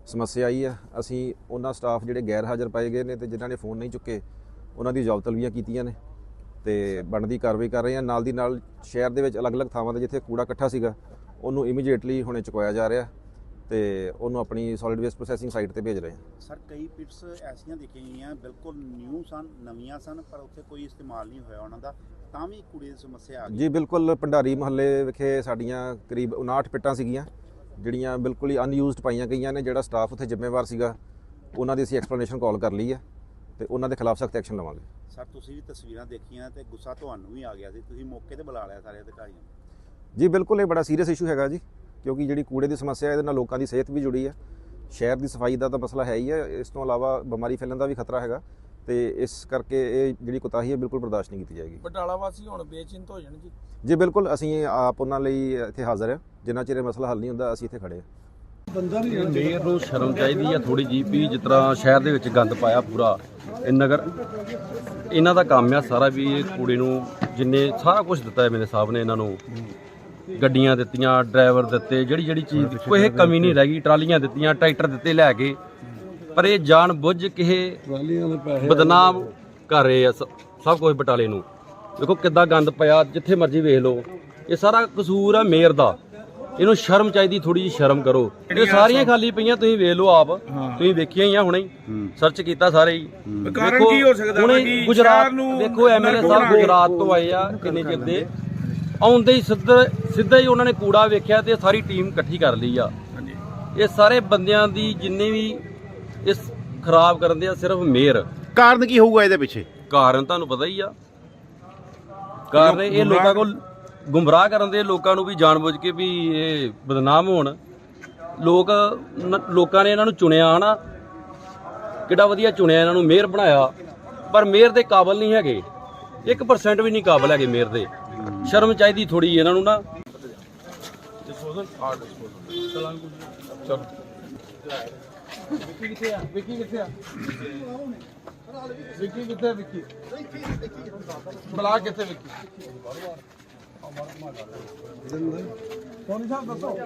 ਸਮੱਸਿਆ ਆਈ ਆ ਅਸੀਂ ਉਹਨਾਂ ਸਟਾਫ ਜਿਹੜੇ ਗੈਰ ਹਾਜ਼ਰ ਪਾਏ ਗਏ ਨੇ ਤੇ ਜਿਨ੍ਹਾਂ ਨੇ ਫੋਨ ਨਹੀਂ ਚੁੱਕੇ, ਉਹਨਾਂ ਦੀ ਜੌਬ ਤਲਬੀਆਂ ਕੀਤੀਆਂ ਨੇ ਤੇ ਬਣਦੀ ਕਾਰਵਾਈ ਕਰ ਰਹੇ ਹਾਂ। ਨਾਲ ਦੀ ਨਾਲ ਸ਼ਹਿਰ ਦੇ ਵਿੱਚ ਅਲੱਗ-ਅਲੱਗ ਥਾਵਾਂ ਤੇ ਜਿੱਥੇ ਕੂੜਾ ਇਕੱਠਾ ਸੀਗਾ, ਉਹਨੂੰ ਇਮੀਡੀਏਟਲੀ ਹੁਣੇ ਚੁਕਵਾਇਆ ਜਾ ਰਿਹਾ ਤੇ ਉਹਨੂੰ ਆਪਣੀ ਸੋਲਿਡ ਵੇਸਟ ਪ੍ਰੋਸੈਸਿੰਗ ਸਾਈਟ ਤੇ ਭੇਜ ਰਹੇ ਹਾਂ। ਸਰ, ਕਈ ਪਿਟਸ ਐਸੀਆਂ ਦੇਖੀਆਂ ਗਈਆਂ, ਬਿਲਕੁਲ ਨਿਊ ਸਨ, ਨਵੀਆਂ ਸਨ, ਪਰ ਉੱਥੇ ਕੋਈ ਇਸਤੇਮਾਲ ਨਹੀਂ ਹੋਇਆ ਉਹਨਾਂ ਦਾ। ਤਾਂ ਵੀ ਕੂੜੇ ਦੀ ਸਮੱਸਿਆ ਆ ਗਈ। ਜੀ ਬਿਲਕੁਲ ਭੰਡਾਰੀ ਮਹੱਲੇ ਵਿਖੇ ਸਾਡੀਆਂ ਕਰੀਬ 59 ਪਿੱਟਾਂ ਸੀਗੀਆਂ ਜਿਹੜੀਆਂ ਬਿਲਕੁਲ ਹੀ ਅਨਯੂਜ਼ਡ ਪਾਈਆਂ ਗਈਆਂ ਨੇ ਜਿਹੜਾ ਸਟਾਫ ਉੱਥੇ ਜ਼ਿੰਮੇਵਾਰ ਸੀਗਾ ਉਹਨਾਂ ਦੀ ਅਸੀਂ ਐਕਸਪਲੇਨੇਸ਼ਨ ਕਾਲ ਕਰ ਲਈ ਹੈ ਤੇ ਉਹਨਾਂ ਦੇ ਖਿਲਾਫ ਸਖਤ ਐਕਸ਼ਨ ਲਵਾਂਗੇ। ਸਰ ਤੁਸੀਂ ਵੀ ਤਸਵੀਰਾਂ ਦੇਖੀਆਂ ਤੇ ਗੁੱਸਾ ਤੁਹਾਨੂੰ ਵੀ ਆ ਗਿਆ ਸੀ ਤੁਸੀਂ ਮੌਕੇ ਤੇ ਬੁਲਾ ਲਿਆ ਸਾਰੇ ਅਧਿਕਾਰੀਆਂ ਨੂੰ ਜੀ ਬਿਲਕੁਲ ਇਹ ਬੜਾ ਸੀਰੀਅਸ ਇਸ਼ੂ ਹੈਗਾ ਜੀ ਕਿਉਂਕਿ ਜਿਹੜੀ ਕੂੜੇ ਦੀ ਸਮੱਸਿਆ ਇਹਦੇ ਨਾਲ ਲੋਕਾਂ ਦੀ ਸਿਹਤ ਵੀ ਜੁੜੀ ਹੈ ਸ਼ਹਿਰ ਦੀ ਸਫ਼ਾਈ ਦਾ ਤਾਂ ਮਸਲਾ ਹੈ ਹੀ ਹੈ ਇਸ ਤੋਂ ਇਲਾਵਾ ਬਿਮਾਰੀ ਫੈਲਣ ਦਾ ਵੀ ਖਤਰਾ ਹੈਗਾ। ਤੇ ਇਸ ਕਰਕੇ ਇਹ ਜਿਹੜੀ ਕੁਤਾਹੀ ਹੈ ਬਿਲਕੁਲ ਬਰਦਾਸ਼ਤ ਨਹੀਂ ਕੀਤੀ ਜਾਏਗੀ। ਬਟਾਲਾ ਵਾਸੀ ਹੁਣ ਬੇਚਿੰਤ ਹੋ ਜਾਣ ਜੀ। ਜੀ ਬਿਲਕੁਲ ਅਸੀਂ ਆਪ ਉਹਨਾਂ ਲਈ ਇੱਥੇ ਹਾਜ਼ਰ ਹਾਂ। ਜਿੰਨਾ ਚਿਰ ਇਹ ਮਸਲਾ ਹੱਲ ਨਹੀਂ ਹੁੰਦਾ ਅਸੀਂ ਇੱਥੇ ਖੜੇ ਹਾਂ। ਮੇਅਰ ਨੂੰ ਸ਼ਰਮ ਚਾਹੀਦੀ ਆ ਥੋੜੀ ਜੀ ਵੀ ਜਿਸ ਤਰ੍ਹਾਂ ਸ਼ਹਿਰ ਦੇ ਵਿੱਚ ਗੰਦ ਪਾਇਆ ਪੂਰਾ ਇਹ ਨਗਰ। ਇਹਨਾਂ ਦਾ ਕੰਮ ਆ ਸਾਰਾ ਵੀ ਇਹ ਕੁੜੀ ਨੂੰ ਜਿੰਨੇ ਸਾਰਾ ਕੁਝ ਦਿੱਤਾ ਹੈ ਮੇਰੇ ਸਾਹਿਬ ਨੇ ਇਹਨਾਂ ਨੂੰ। ਗੱਡੀਆਂ ਦਿੱਤੀਆਂ ਡਰਾਈਵਰ ਦਿੱਤੇ ਜਿਹੜੀ ਜਿਹੜੀ ਚੀਜ਼ ਕੋਈ ਕਮੀ ਨਹੀਂ ਰਹਿ ਗਈ। ਟਰਾਲੀਆਂ ਦਿੱਤੀਆਂ ਟਰੈਕਟਰ ਦਿੱਤੇ ਲੈ ਕੇ। ਪਰ ਇਹ ਜਾਣ ਬੁੱਝ ਕੇ ਬਦਨਾਮ ਕਰ ਰਹੇ ਆ ਸ- ਸਭ ਕੁਝ ਬਟਾਲੇ ਨੂੰ। ਦੇਖੋ ਕਿੱਦਾਂ ਗੰਦ ਪਿਆ ਜਿੱਥੇ ਮਰਜ਼ੀ ਵੇਖ ਲਓ। ਇਹ ਸਾਰਾ ਕਸੂਰ ਆ ਮੇਅਰ ਦਾ। ਇਹਨੂੰ ਸ਼ਰਮ ਚਾਹੀਦੀ ਥੋੜੀ ਜਿਹੀ ਸ਼ਰਮ ਕਰੋ। ਇਹ ਸਾਰੀਆਂ ਖਾਲੀ ਪਈਆਂ ਤੁਸੀਂ ਵੇਖ ਲਓ ਆਪ। ਤੁਸੀਂ ਵੇਖੀਆਂ ਹੀ ਆ ਹੁਣੇ ਹੀ। ਸਰਚ ਕੀਤਾ ਸਾਰੇ ਹੀ। ਕਾਰਨ ਦੇਖੋ, ਕੀ ਹੋ ਸਕਦਾ ਵਾ ਹੁਣੇ ਕਿ ਗੁਜਰਾਤ ਨੂੰ ਦੇਖੋ ਐਮਐਲਏ ਸਾਹਿਬ ਗੁਜਰਾਤ ਤੋਂ ਆਏ ਆ ਕਿੰਨੇ ਚਿਰ ਦੇ। ਆਉਂਦੇ ਹੀ ਸਿੱਧਾ ਸਿੱਧਾ ਹੀ ਉਹਨਾਂ ਨੇ ਕੂੜਾ ਵੇਖਿਆ ਤੇ ਸਾਰੀ ਟੀਮ ਇਕੱਠੀ ਕਰ ਲਈ ਆ। ਇਹ ਸਾਰੇ ਬੰਦਿਆਂ ਦੀ ਜਿੰਨੇ ਵੀ ਇਸ ਖਰਾਬ ਕਰਨ ਦੇ ਆ ਸਿਰਫ ਮੇਅਰ। ਕਾਰਨ ਕੀ ਹੋਊਗਾ ਇਹਦੇ ਪਿੱਛੇ? ਕਾਰਨ ਤੁਹਾਨੂੰ ਪਤਾ ਹੀ ਆ। ਕਾਰਨ ਇਹ ਲੋਕਾਂ ਕੋਲ ਗੁੰਮਰਾਹ ਕਰਨ ਦੇ ਲੋਕਾਂ ਨੂੰ ਵੀ ਜਾਣਬੁੱਝ ਕੇ ਵੀ ਇਹ ਬਦਨਾਮ ਹੋਣ। ਲੋਕ ਲੋਕਾਂ ਨੇ ਇਹਨਾਂ ਨੂੰ ਚੁਣਿਆ ਨਾ ਕਿੱਡਾ ਵਧੀਆ ਚੁਣਿਆ ਇਹਨਾਂ ਨੂੰ ਮੇਅਰ ਬਣਾਇਆ। ਪਰ ਮੇਅਰ ਦੇ ਕਾਬਲ ਨਹੀਂ ਹੈਗੇ। 1% ਵੀ ਨਹੀਂ ਕਾਬਲ ਹੈਗੇ ਮੇਅਰ ਦੇ। ਸ਼ਰਮ ਚਾਹੀਦੀ ਥੋੜੀ ਇਹਨਾਂ ਨੂੰ ਨਾ। ਵਿੱਕੀ ਕਿੱਥੇ ਆ? ਵਿੱਕੀ ਕਿੱਥੇ ਆ? ਵਿੱਕੀ ਕਿੱਥੇ ਆ, ਵਿੱਕੀ? ਬਲਾ ਕਿੱਥੇ ਵਿੱਕੀ? ਸੋਨੀ ਸਾਹਿਬ, ਦੱਸੋ।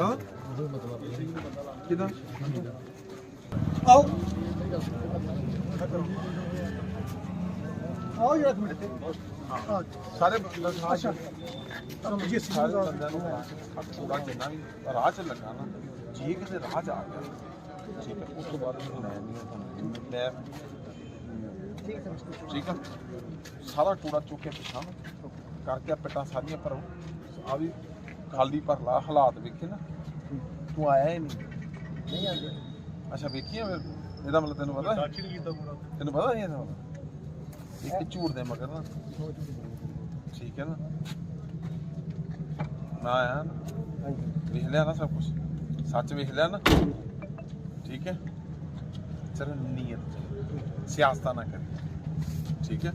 ਹਾਂ? ਕਿਦਾਂ ਆਓ। ਆਓ ਯਾਰ ਇੱਕ ਮਿੰਟ। ਸਾਰੇ ਬੰਦਾ ਅੱਛਾ ਤੁਹਾਨੂੰ ਜੀ ਸਾਰੇ ਬੰਦਿਆਂ ਨੂੰ ਪੂਰਾ ਜਿੰਨਾ ਵੀ ਰਾਹ 'ਚ ਲੱਗਾ ਨਾ ਜੇ ਕਿਤੇ ਰਾਹ 'ਚ ਆ ਗਿਆ ਠੀਕ ਹੈ ਉਸ ਤੋਂ ਬਾਅਦ ਮੈਨੂੰ ਮੈਂ ਨਹੀਂ ਤੁਹਾਨੂੰ ਮੈਂ ਠੀਕ ਹੈ ਸਾਰਾ ਕੂੜਾ ਚੁੱਕ ਕੇ ਪਿਛਾਂ ਕਰਕੇ ਪਿੱਟਾਂ ਸਾਰੀਆਂ ਭਰੋ। ਆ ਵੀ ਖਾਲੀ ਭਰ ਲਾ ਹਾਲਾਤ ਵੇਖੇ ਨਾ। ਤੂੰ ਆਇਆ ਹੀ ਨਹੀਂ। ਨਹੀਂ ਆਉਂਦੇ ਅੱਛਾ ਵੇਖੀਆਂ ਫਿਰ? ਇਹਦਾ ਮਤਲਬ ਤੈਨੂੰ ਪਤਾ? ਤੈਨੂੰ ਪਤਾ ਨਹੀਂ ਇਹਦਾ ਮਤਲਬ? ਇੱਕ ਝੂਠ ਦੇ ਮਗਰ ਨਾ। ਠੀਕ ਹੈ ਨਾ? ਮੈਂ ਆਇਆ ਨਾ। ਵੇਖ ਲਿਆ ਨਾ ਸਭ ਕੁਝ ਸੱਚ ਵੇਖ ਲਿਆ ਨਾ? ਠੀਕ ਹੈ? ਚਲ ਨੀਅਤ ਸਿਆਸਤਾ ਨਾ ਕਰੀ। ਠੀਕ ਹੈ?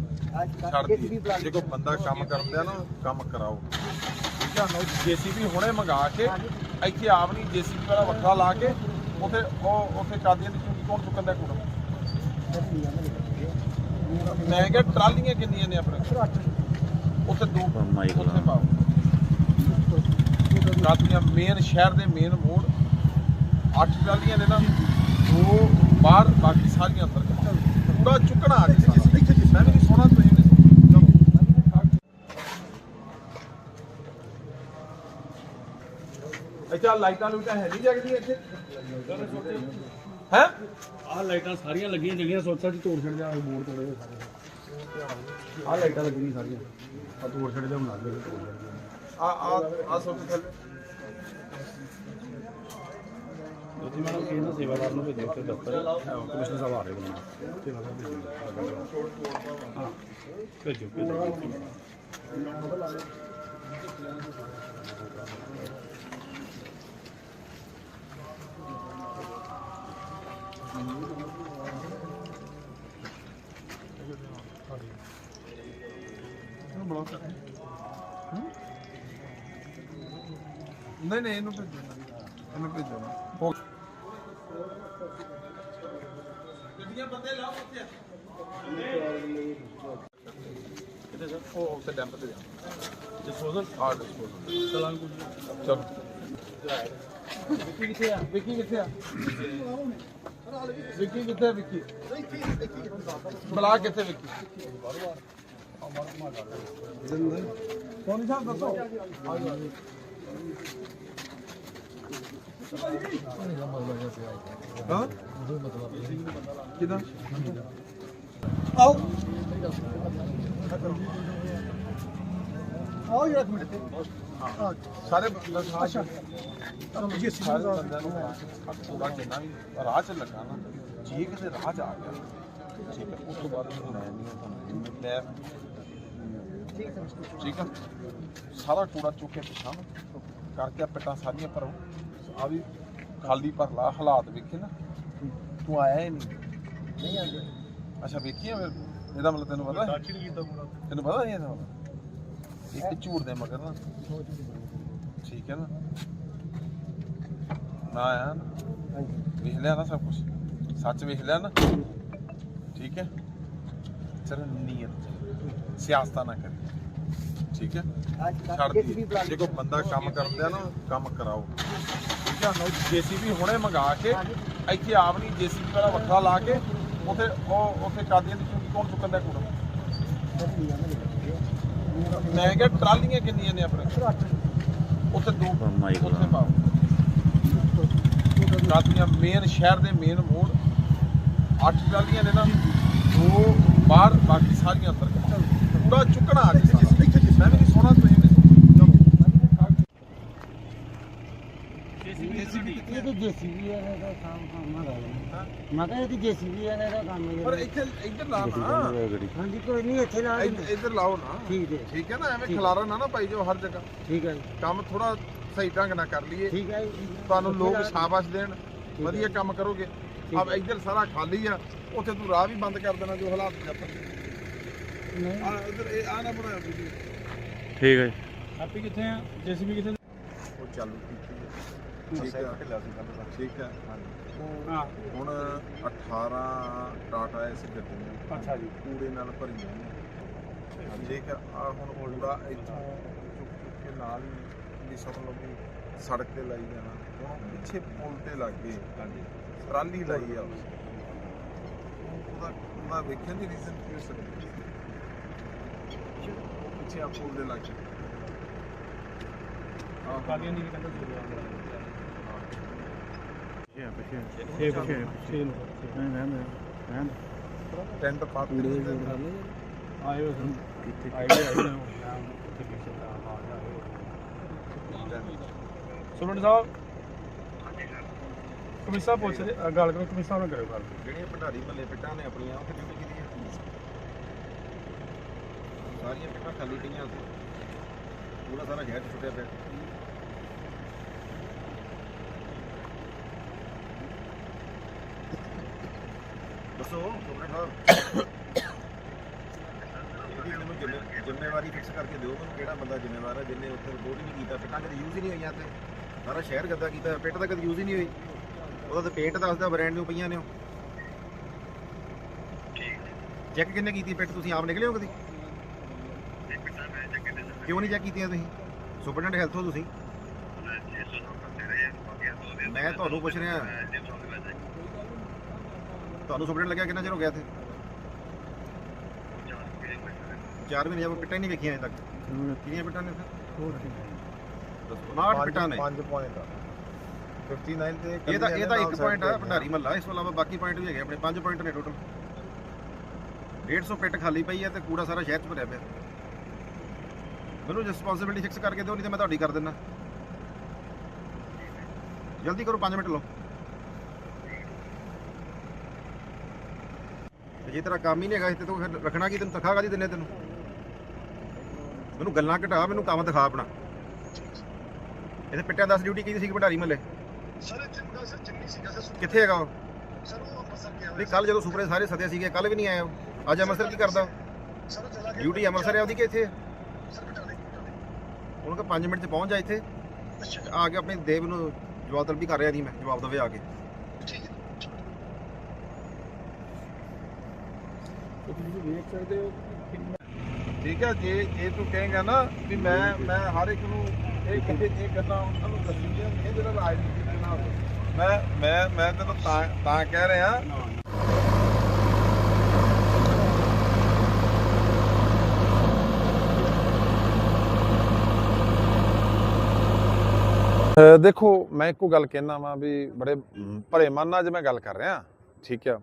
ਛੱਡ ਦੀ ਜੇ ਕੋਈ ਬੰਦਾ ਕੰਮ ਕਰਦਾ ਨਾ ਕੰਮ ਕਰਾਓ। ਠੀਕ ਹੈ ਜੀਸੀਬੀ ਹੁਣੇ ਮੰਗਾ ਕੇ ਇੱਥੇ ਆਪ ਨਹੀਂ ਜੀਸੀਬੀ ਵਾਲਾ ਵੱਖਰਾ ਲਾ ਕੇ ਉਥੇ ਉਹ ਉਥੇ ਕਾਦੀਆਂ ਦੀ ਚੁੰਗੀ ਕੌਣ ਚੁੱਕਣ ਦਾ ਕੂੜਾ ਮੈਂ ਕਿਹਾ ਟਰਾਲੀਆਂ ਕਿੰਨੀਆਂ ਨੇ ਆਪਣੇ? ਉੱਥੇ ਦੋ ਉੱਥੇ ਪਾਓ। ਕਾਦੀਆਂ ਮੇਨ ਸ਼ਹਿਰ ਦੇ ਮੇਨ ਮੋੜ। ਅੱਠ ਟਰਾਲੀਆਂ ਨੇ ਨਾ ਦੋ ਬਾਹਰ ਬਾਕੀ ਸਾਰੀਆਂ ਅੰਦਰ। ਪੂਰਾ ਚੁੱਕਣਾ ਆ ਜੀ ਮੈਂ ਵੀ ਨਹੀਂ ਸੋਣਾ ਤੁਸੀਂ ਅੱਛਾ ਲਾਈਟਾਂ ਲੂਟਾਂ ਹੈ ਨਹੀਂ ਜਗਦੀਆਂ ਇੱਥੇ? ਹੈ? ਆਹ ਲਾਈਟਾਂ ਸਾਰੀਆਂ ਲੱਗੀਆਂ ਜਿਹੜੀਆਂ ਸੋਚਾ ਜੀ ਤੋੜ ਛੱਡ ਜਾ ਬੋਰਡ ਤੋੜੇ ਹੋਏ ਸਾਰੇ। ਆਹ ਲਾਈਟਾਂ ਲੱਗੀਆਂ ਸਾਰੀਆਂ। ਆ ਤੋੜ ਛੱਡ ਦੇ ਤੋੜ ਛੱਡ ਦੇ। ਆ ਆ ਆ ਸੋਚ ਥੱਲੇ। ਜੋਤੀ ਮੈਡਮ ਕਹਿੰਦਾ ਸੇਵਾਦਾਰ ਨੂੰ ਭੇਜੋ ਤੇ ਦਫ਼ਤਰ ਕਮਿਸ਼ਨਰ ਸਾਹਿਬ ਆ ਰਹੇ ਬਣਾ ਸੇਵਾਦਾਰ ਭੇਜੋ। ਹਾਂ ਭੇਜੋ ਭੇਜੋ। ਨਹੀਂ ਨਹੀਂ ਇਹਨੂੰ ਭੇਜੋ ਇਹਨੂੰ ਭੇਜੋ ਹੋ ਗੱਡੀਆਂ ਬੰਦੇ ਲਾਓ ਉੱਥੇ। ਕਿੱਥੇ ਸਰ? ਉਹ ਉੱਥੇ ਡੈਂਪ ਤੇ ਜਾ ਡਿਸਪੋਜ਼ਲ ਆ ਡਿਸਪੋਜ਼ਲ ਚਲਾਂਗ ਚਲੋ। ਵਿੱਕੀ ਕਿੱਥੇ ਆ? ਵਿੱਕੀ ਕਿੱਥੇ ਆ। ਵਿੱਕੀ ਕਿੱਥੇ ਆ ਵਿੱਕੀ? ਬੁਲਾ ਕਿੱਥੇ ਵਿੱਕੀ? ਸੋਨੀ ਸਾਹਿਬ ਦੱਸੋ। ਹਾਂ? ਕਿਦਾਂ? ਆਓ। ਆਓ ਯਾਰ ਮਿੰਟ। ਸਾਰੇ ਅੱਛਾ। ਤੁਹਾਨੂੰ ਜੀ ਸਾਰੇ ਬੰਦਿਆਂ ਨੂੰ ਪੂਰਾ ਜਿੰਨਾ ਵੀ ਰਾਹ 'ਚ ਲੱਗਾ ਨਾ ਜੇ ਕਿਤੇ ਰਾਹ 'ਚ ਆ ਗਿਆ ਠੀਕ ਹੈ ਉਸ ਤੋਂ ਬਾਅਦ ਮੈਨੂੰ ਮੈਂ ਨਹੀਂ ਤੁਹਾਨੂੰ ਮੈਂ ਠੀਕ ਹੈ ਸਾਰਾ ਕੂੜਾ ਚੁੱਕ ਕੇ ਪਿਛਾਂ ਕਰਕੇ ਪਿੱਟਾਂ ਸਾਰੀਆਂ ਭਰੋ। ਆ ਵੀ ਖਾਲੀ ਭਰ ਲਾ ਹਾਲਾਤ ਵੇਖੇ ਨਾ ਤੂੰ ਆਇਆ ਹੀ ਨਹੀਂ। ਨਹੀਂ ਆਉਂਦੇ। ਅੱਛਾ ਵੇਖੀਆਂ ਫਿਰ? ਇਹਦਾ ਮਤਲਬ ਤੈਨੂੰ ਪਤਾ? ਕੀਤਾ ਤੈਨੂੰ ਪਤਾ ਨਹੀਂ ਇਹਦਾ ਮਤਲਬ? ਇੱਕ ਝੂਠ ਦੇ ਮਗਰ ਨਾ। ਠੀਕ ਹੈ ਨਾ? ਮੈਂ ਆਇਆ ਨਾ। ਵੇਖ ਲਿਆ ਨਾ ਸਭ ਕੁਝ ਸੱਚ ਵੇਖ ਲਿਆ ਨਾ। ਠੀਕ ਹੈ? ਚਲ ਨੀਅਤ। ਸਿਆਸਤਾ ਨਾ ਕਰੀ। ਠੀਕ ਹੈ? ਛੱਡ ਦੀ ਜੇ ਕੋਈ ਬੰਦਾ ਕੰਮ ਕਰਦਾ ਨਾ ਕੰਮ ਕਰਾਓ। ਠੀਕ ਹੈ? ਜੀਸੀਬੀ ਹੁਣੇ ਮੰਗਾ ਕੇ ਇੱਥੇ ਆਪ ਨਹੀਂ ਜੀਸੀਬੀ ਵਾਲਾ ਵੱਖਰਾ ਲਾ ਕੇ ਉਥੇ ਉਹ ਉਥੇ ਕਾਦੀਆਂ ਦੀ ਚੁੰਗੀ ਕੌਣ ਚੁੱਕਣ ਦਾ ਕੂੜਾ ਮੈਂ ਕਿਹਾ ਟਰਾਲੀਆਂ ਕਿੰਨੀਆਂ ਨੇ ਆਪਣੇ? ਉੱਥੇ ਦੋ ਉੱਥੇ ਪਾਓ। ਕਾਦੀਆਂ ਮੇਨ ਸ਼ਹਿਰ ਦੇ ਮੇਨ ਮੋੜ ਅੱਠ ਟਰਾਲੀਆਂ ਨੇ ਨਾ ਦੋ ਬਾਹਰ ਬਾਕੀ ਸਾਰੀਆਂ ਅੰਦਰ ਪੂਰਾ ਚੁੱਕਣਾ ਆ ਜੀ ਮੈਂ ਵੀ ਨਹੀਂ ਸੋਣਾ ਤੁਸੀਂ ਵੀ ਨਹੀਂ ਇਹ ਤਾਂ ਜੇਸੀਬੀ ਵਾਲੇ ਦਾ ਕੰਮ ਕੰਮ ਹੈਗਾ। ਮੈਂ ਕਿਹਾ ਇਹ ਤਾਂ ਜੇਸੀਬੀ ਵਾਲੇ ਦਾ ਕੰਮ ਹੈ ਪਰ। ਇੱਥੇ ਇੱਧਰ ਲਾ ਨਾ। ਹਾਂਜੀ ਕੋਈ ਨਹੀਂ ਇੱਥੇ ਲਾ ਦਿੰਦੇ। ਇੱਧ- ਇੱਧਰ ਲਾਓ ਨਾ। ਠੀਕ ਹੈ। ਠੀਕ ਹੈ ਨਾ ਐਵੇਂ ਠੀਕ। ਖਲਾਰਾ ਨਾ ਨਾ ਪਾਈ ਜਾਓ ਹਰ ਜਗ੍ਹਾ। ਠੀਕ ਹੈ ਜੀ, ਕੰਮ ਥੋੜਾ ਸਹੀ ਢੰਗ ਨਾਲ ਕਰ ਲਈਏ। ਠੀਕ ਹੈ ਜੀ। ਤੁਹਾਨੂੰ ਲੋਕ ਸ਼ਾਬਾਸ਼ ਦੇਣ। ਵਧੀਆ ਕੰਮ ਕਰੋਗੇ। ਆਪ ਇੱਧਰ ਸਾਰਾ ਖਾਲੀ ਆ। ਉੱਥੇ ਤੂੰ ਰਾਹ ਵੀ ਬੰਦ ਕਰ ਦੇਣਾ ਜੋ ਹਾਲਾਤ ਜਾਪਣ ਨਹੀਂ। ਆ ਇੱਧਰ ਇਹ ਆ ਨਾ ਬਣਾਇਆ ਵੀਡੀਓ ਠੀਕ ਹੈ ਹੈਪੀ ਕਿੱਥੇ ਆ? ਜੇਸੀਬੀ ਕਿੱਥੇ? ਉਹ ਚਾਲੂ ਕੀਤੀ ਹੈ। ਠੀਕ ਹੈ ਠੀਕ ਹੈ। ਹੁਣ 18 ਟਾਟਾ ਐਸ ਗੱਡੀਆਂ ਅੱਛਾ ਜੀ। ਕੂੜੇ ਨਾਲ ਭਰੀਆਂ ਨੇ। ਠੀਕ ਹੈ। ਆ ਹੁਣ ਕੂੜਾ ਇੱਥੋਂ ਚੁੱਕ ਚੁੱਕ ਕੇ ਨਾਲ ਹੀ ਲਓ ਵੀ ਸੜਕ ਤੇ ਲਾਈ ਜਾਣਾ। ਹੁਣ ਪਿੱਛੇ ਪੁਲ ਤੇ ਲੱਗ ਗਏ। ਰਾਲੀ ਲਾਈ ਆ। ਉਸ ਉਹਦਾ ਉਹਦਾ ਵੇਖਿਆ ਨਹੀਂ ਰੀਜ਼ਨ ਕੀ ਹੋ ਸਕਦਾ ਉਹ ਪਿੱਛੇ ਆ ਫੋਨ ਦੇ ਲੱਗ ਹਾਂ ਕਾਦੀਆਂ ਦੀ ਵੀ ਕਹਿੰਦਾ ਇਹ ਪਿੱਛੇ। ਇਹ ਪਿੱਛੇ। ਪਿੱਛੇ। ਨੂੰ ਨਹੀਂ ਮੈਂ ਮੈਂ ਟੈਂਟ ਪਾ ਕੇ ਆਏ ਹੋ ਆਏ ਆਏ ਨੇ ਕਿੱਥੇ ਸਾਹਿਬ? ਕਮਿਸਾ ਪੁੱਛ ਰਹੇ ਗੱਲ ਕਰੋ ਕਮਿਸਾ ਨਾਲ ਕਰਿਓ ਗੱਲ। ਜਿਹੜੀਆਂ ਭੰਡਾਰੀ ਮੱਲੇ ਪਿੱਟਾਂ ਨੇ ਆਪਣੀਆਂ, ਉਹ ਡਿਊਟੀ ਕੀਤੀ ਸਾਰੀਆਂ ਪਿੱਟਾਂ ਖਾਲੀ ਪਈਆਂ ਸੀ ਪੂਰਾ ਸਾਰਾ ਸ਼ਹਿਰ 'ਚ ਛੁੱਟਿਆ ਪਿਆ। ਦੱਸੋ ਸੁਪਰੇ ਸਾਹਿਬ। ਜ਼ਿੰਮੇ- ਜ਼ਿੰਮੇਵਾਰੀ ਫਿਕਸ ਕਰਕੇ ਦਿਓ ਮੈਨੂੰ ਕਿਹੜਾ ਬੰਦਾ ਜ਼ਿੰਮੇਵਾਰ ਹੈ ਜਿਹਨੇ ਉੱਥੇ ਰਿਪੋਰਟ ਹੀ ਨਹੀਂ ਕੀਤਾ ਪਿੱਟਾਂ ਕਦੇ ਯੂਜ਼ ਹੀ ਨਹੀਂ ਹੋਈਆਂ ਤੇ ਸਾਰਾ ਸ਼ਹਿਰ ਗੱਦਾ ਕੀਤਾ ਪਿੱਟ ਤਾਂ ਕਦੇ ਯੂਜ਼ ਹੀ ਨਹੀਂ ਹੋਈ। ਉਹਦਾ ਤਾਂ ਪੇਂਟ ਦੱਸਦਾ ਬ੍ਰਾਂਡ ਨੂੰ ਪਈਆਂ ਨੇ ਉਹ। ਚੈੱਕ ਕਿੰਨੇ ਕੀਤੀ ਪਿੱਟ ਤੁਸੀਂ ਆਪ ਨਿਕਲੇ ਹੋ ਕਦੀ? ਕਿਉਂ ਨਹੀਂ ਚੈੱਕ ਕੀਤੀਆਂ ਤੁਸੀਂ? ਸੁਪਰਡੈਂਟ ਹੈਲਥ ਹੋ ਤੁਸੀਂ? ਮੈਂ ਤੁਹਾਨੂੰ ਪੁੱਛ ਰਿਹਾ। ਤੁਹਾਨੂੰ ਸੁਪਰਡੈਂਟ ਲੱਗਿਆ ਕਿੰਨਾ ਚਿਰ ਹੋ ਗਿਆ ਇੱਥੇ? ਚਾਰ ਮਹੀਨੇ ਜਦੋਂ ਪਿੱਟਾਂ ਹੀ ਨਹੀਂ ਵੇਖੀਆਂ ਅਜੇ ਤੱਕ। ਕਿੰਨੀਆਂ ਪਿੱਟਾਂ ਨੇ ਇੱਥੇ ਦੱਸੋ 59 ਪਿੱਟਾਂ ਨੇ। 5 ਪੁਆਇੰਟ ਆ। 59 ਤੇ ਇਹ ਤਾਂ ਇਹ ਤਾਂ ਇੱਕ ਨਾਲ ਪੁਆਇੰਟ ਆ side ਤੇ ਭੰਡਾਰੀ ਮਹੱਲਾ। ਇਸ ਤੋਂ ਇਲਾਵਾ ਬਾਕੀ ਪੁਆਇੰਟ ਵੀ ਹੈਗੇ ਆਪਣੇ। 5 ਪੁਆਇੰਟ ਨੇ ਟੋਟਲ 150 ਪਿੱਟ ਖਾਲੀ ਪਈ ਹੈ ਤੇ ਕੂੜਾ ਸਾਰਾ ਸ਼ਹਿਰ 'ਚ ਭਰਿਆ ਪਿਆ। ਮੈਨੂੰ ਰਿਸਪੌਂਸਿਬਿਲਟੀ ਫਿਕਸ ਕਰਕੇ ਦਿਓ ਨਹੀਂ ਤੇ ਮੈਂ ਤੁਹਾਡੀ ਕਰ ਦਿੰਦਾ। ਜਲਦੀ ਕਰੋ 5 ਮਿੰਟ ਲਓ। ਤੇ ਜੇ ਤੇਰਾ ਕੰਮ ਹੀ ਨਹੀਂ ਹੈਗਾ ਇੱਥੇ ਤੂੰ ਫਿਰ ਰੱਖਣਾ ਕੀ ਤੈਨੂੰ? ਤਨਖਾਹ ਕਾਦੀ ਦਿੰਨੇ ਤੈਨੂੰ? ਮੈਨੂੰ ਗੱਲਾਂ ਘਟਾ ਮੈਨੂੰ ਕੰਮ ਦਿਖਾ ਆਪਣਾ। ਇਹਦੇ ਪਿੱਟਿਆਂ 10 ਡਿਊਟੀ ਕੀਤੀ ਸੀ ਭੰਡਾਰੀ ਮਹੱਲੇ? ਸਰ ਇੱਥੇ ਮੁੰਡਾ ਸਰ ਚੰਨੀ ਸੀਗਾ ਸਰ ਕਿੱਥੇ ਹੈਗਾ ਉਹ? ਸਰ ਉਹ ਅੰਮ੍ਰਿਤਸਰ ਗਿਆ ਨਹੀਂ ਕੱਲ ਜਦੋਂ ਸੁਪਰੇ ਸਾਰੇ ਸੱਦੇ ਸੀਗੇ ਕੱਲ ਵੀ ਨਹੀਂ ਆਇਆ ਉਹ। ਅੱਜ ਅੰਮ੍ਰਿਤਸਰ ਕੀ ਕਰਦਾ ਸਰ ਚਲਾ ਗਿਆ। ਡਿਊਟੀ ਅੰਮ੍ਰਿਤਸਰ ਹੈ ਉਹਦੀ ਕਿ ਇੱਥੇ? ਸਰ ਬਟਾਲੇ ਬਟਾਲੇ ਉਹਨੂੰ ਕਹ 5 ਮਿੰਟ ਚ ਪਹੁੰਚ ਜਾ ਇੱਥੇ। ਅੱਛਾ। ਆ ਕੇ ਆਪਣੀ ਦੇਵ ਨੂੰ ਜਵਾਬ ਤਲਬੀ ਕਰ ਰਿਹਾ ਦੀ ਮੈਂ ਜਵਾਬ ਦਵੇ ਆ ਕੇ। ਠੀਕ ਹੈ। ਠੀਕ ਹੈ ਜੇ ਜੇ ਤੂੰ ਕਹੇਗਾ ਨਾ ਵੀ ਮੈਂ ਮੈਂ ਹਰ ਇੱਕ ਨੂੰ ਇਹ ਕਹੇ ਇਹ ਗੱਲਾਂ ਉਹਨਾਂ ਨੂੰ ਦੱਸੀਆਂ ਨਹੀਂ ਜਿਹੜਾ ਰਾਜਨੀਤੀ ਦੇ ਨਾਲ ਮੈਂ ਮੈਂ ਮੈਂ ਤੈਨੂੰ ਤਾਂ ਤਾਂ ਕਹਿ ਰਿਹਾ। ਦੇਖੋ ਮੈਂ ਇੱਕੋ ਗੱਲ ਕਹਿਣਾ ਵਾਂ ਵੀ ਬੜੇ ਭਰੇ ਮਨ ਨਾਲ ਅੱਜ ਮੈਂ ਗੱਲ ਕਰ ਰਿਹਾ ਠੀਕ ਆ।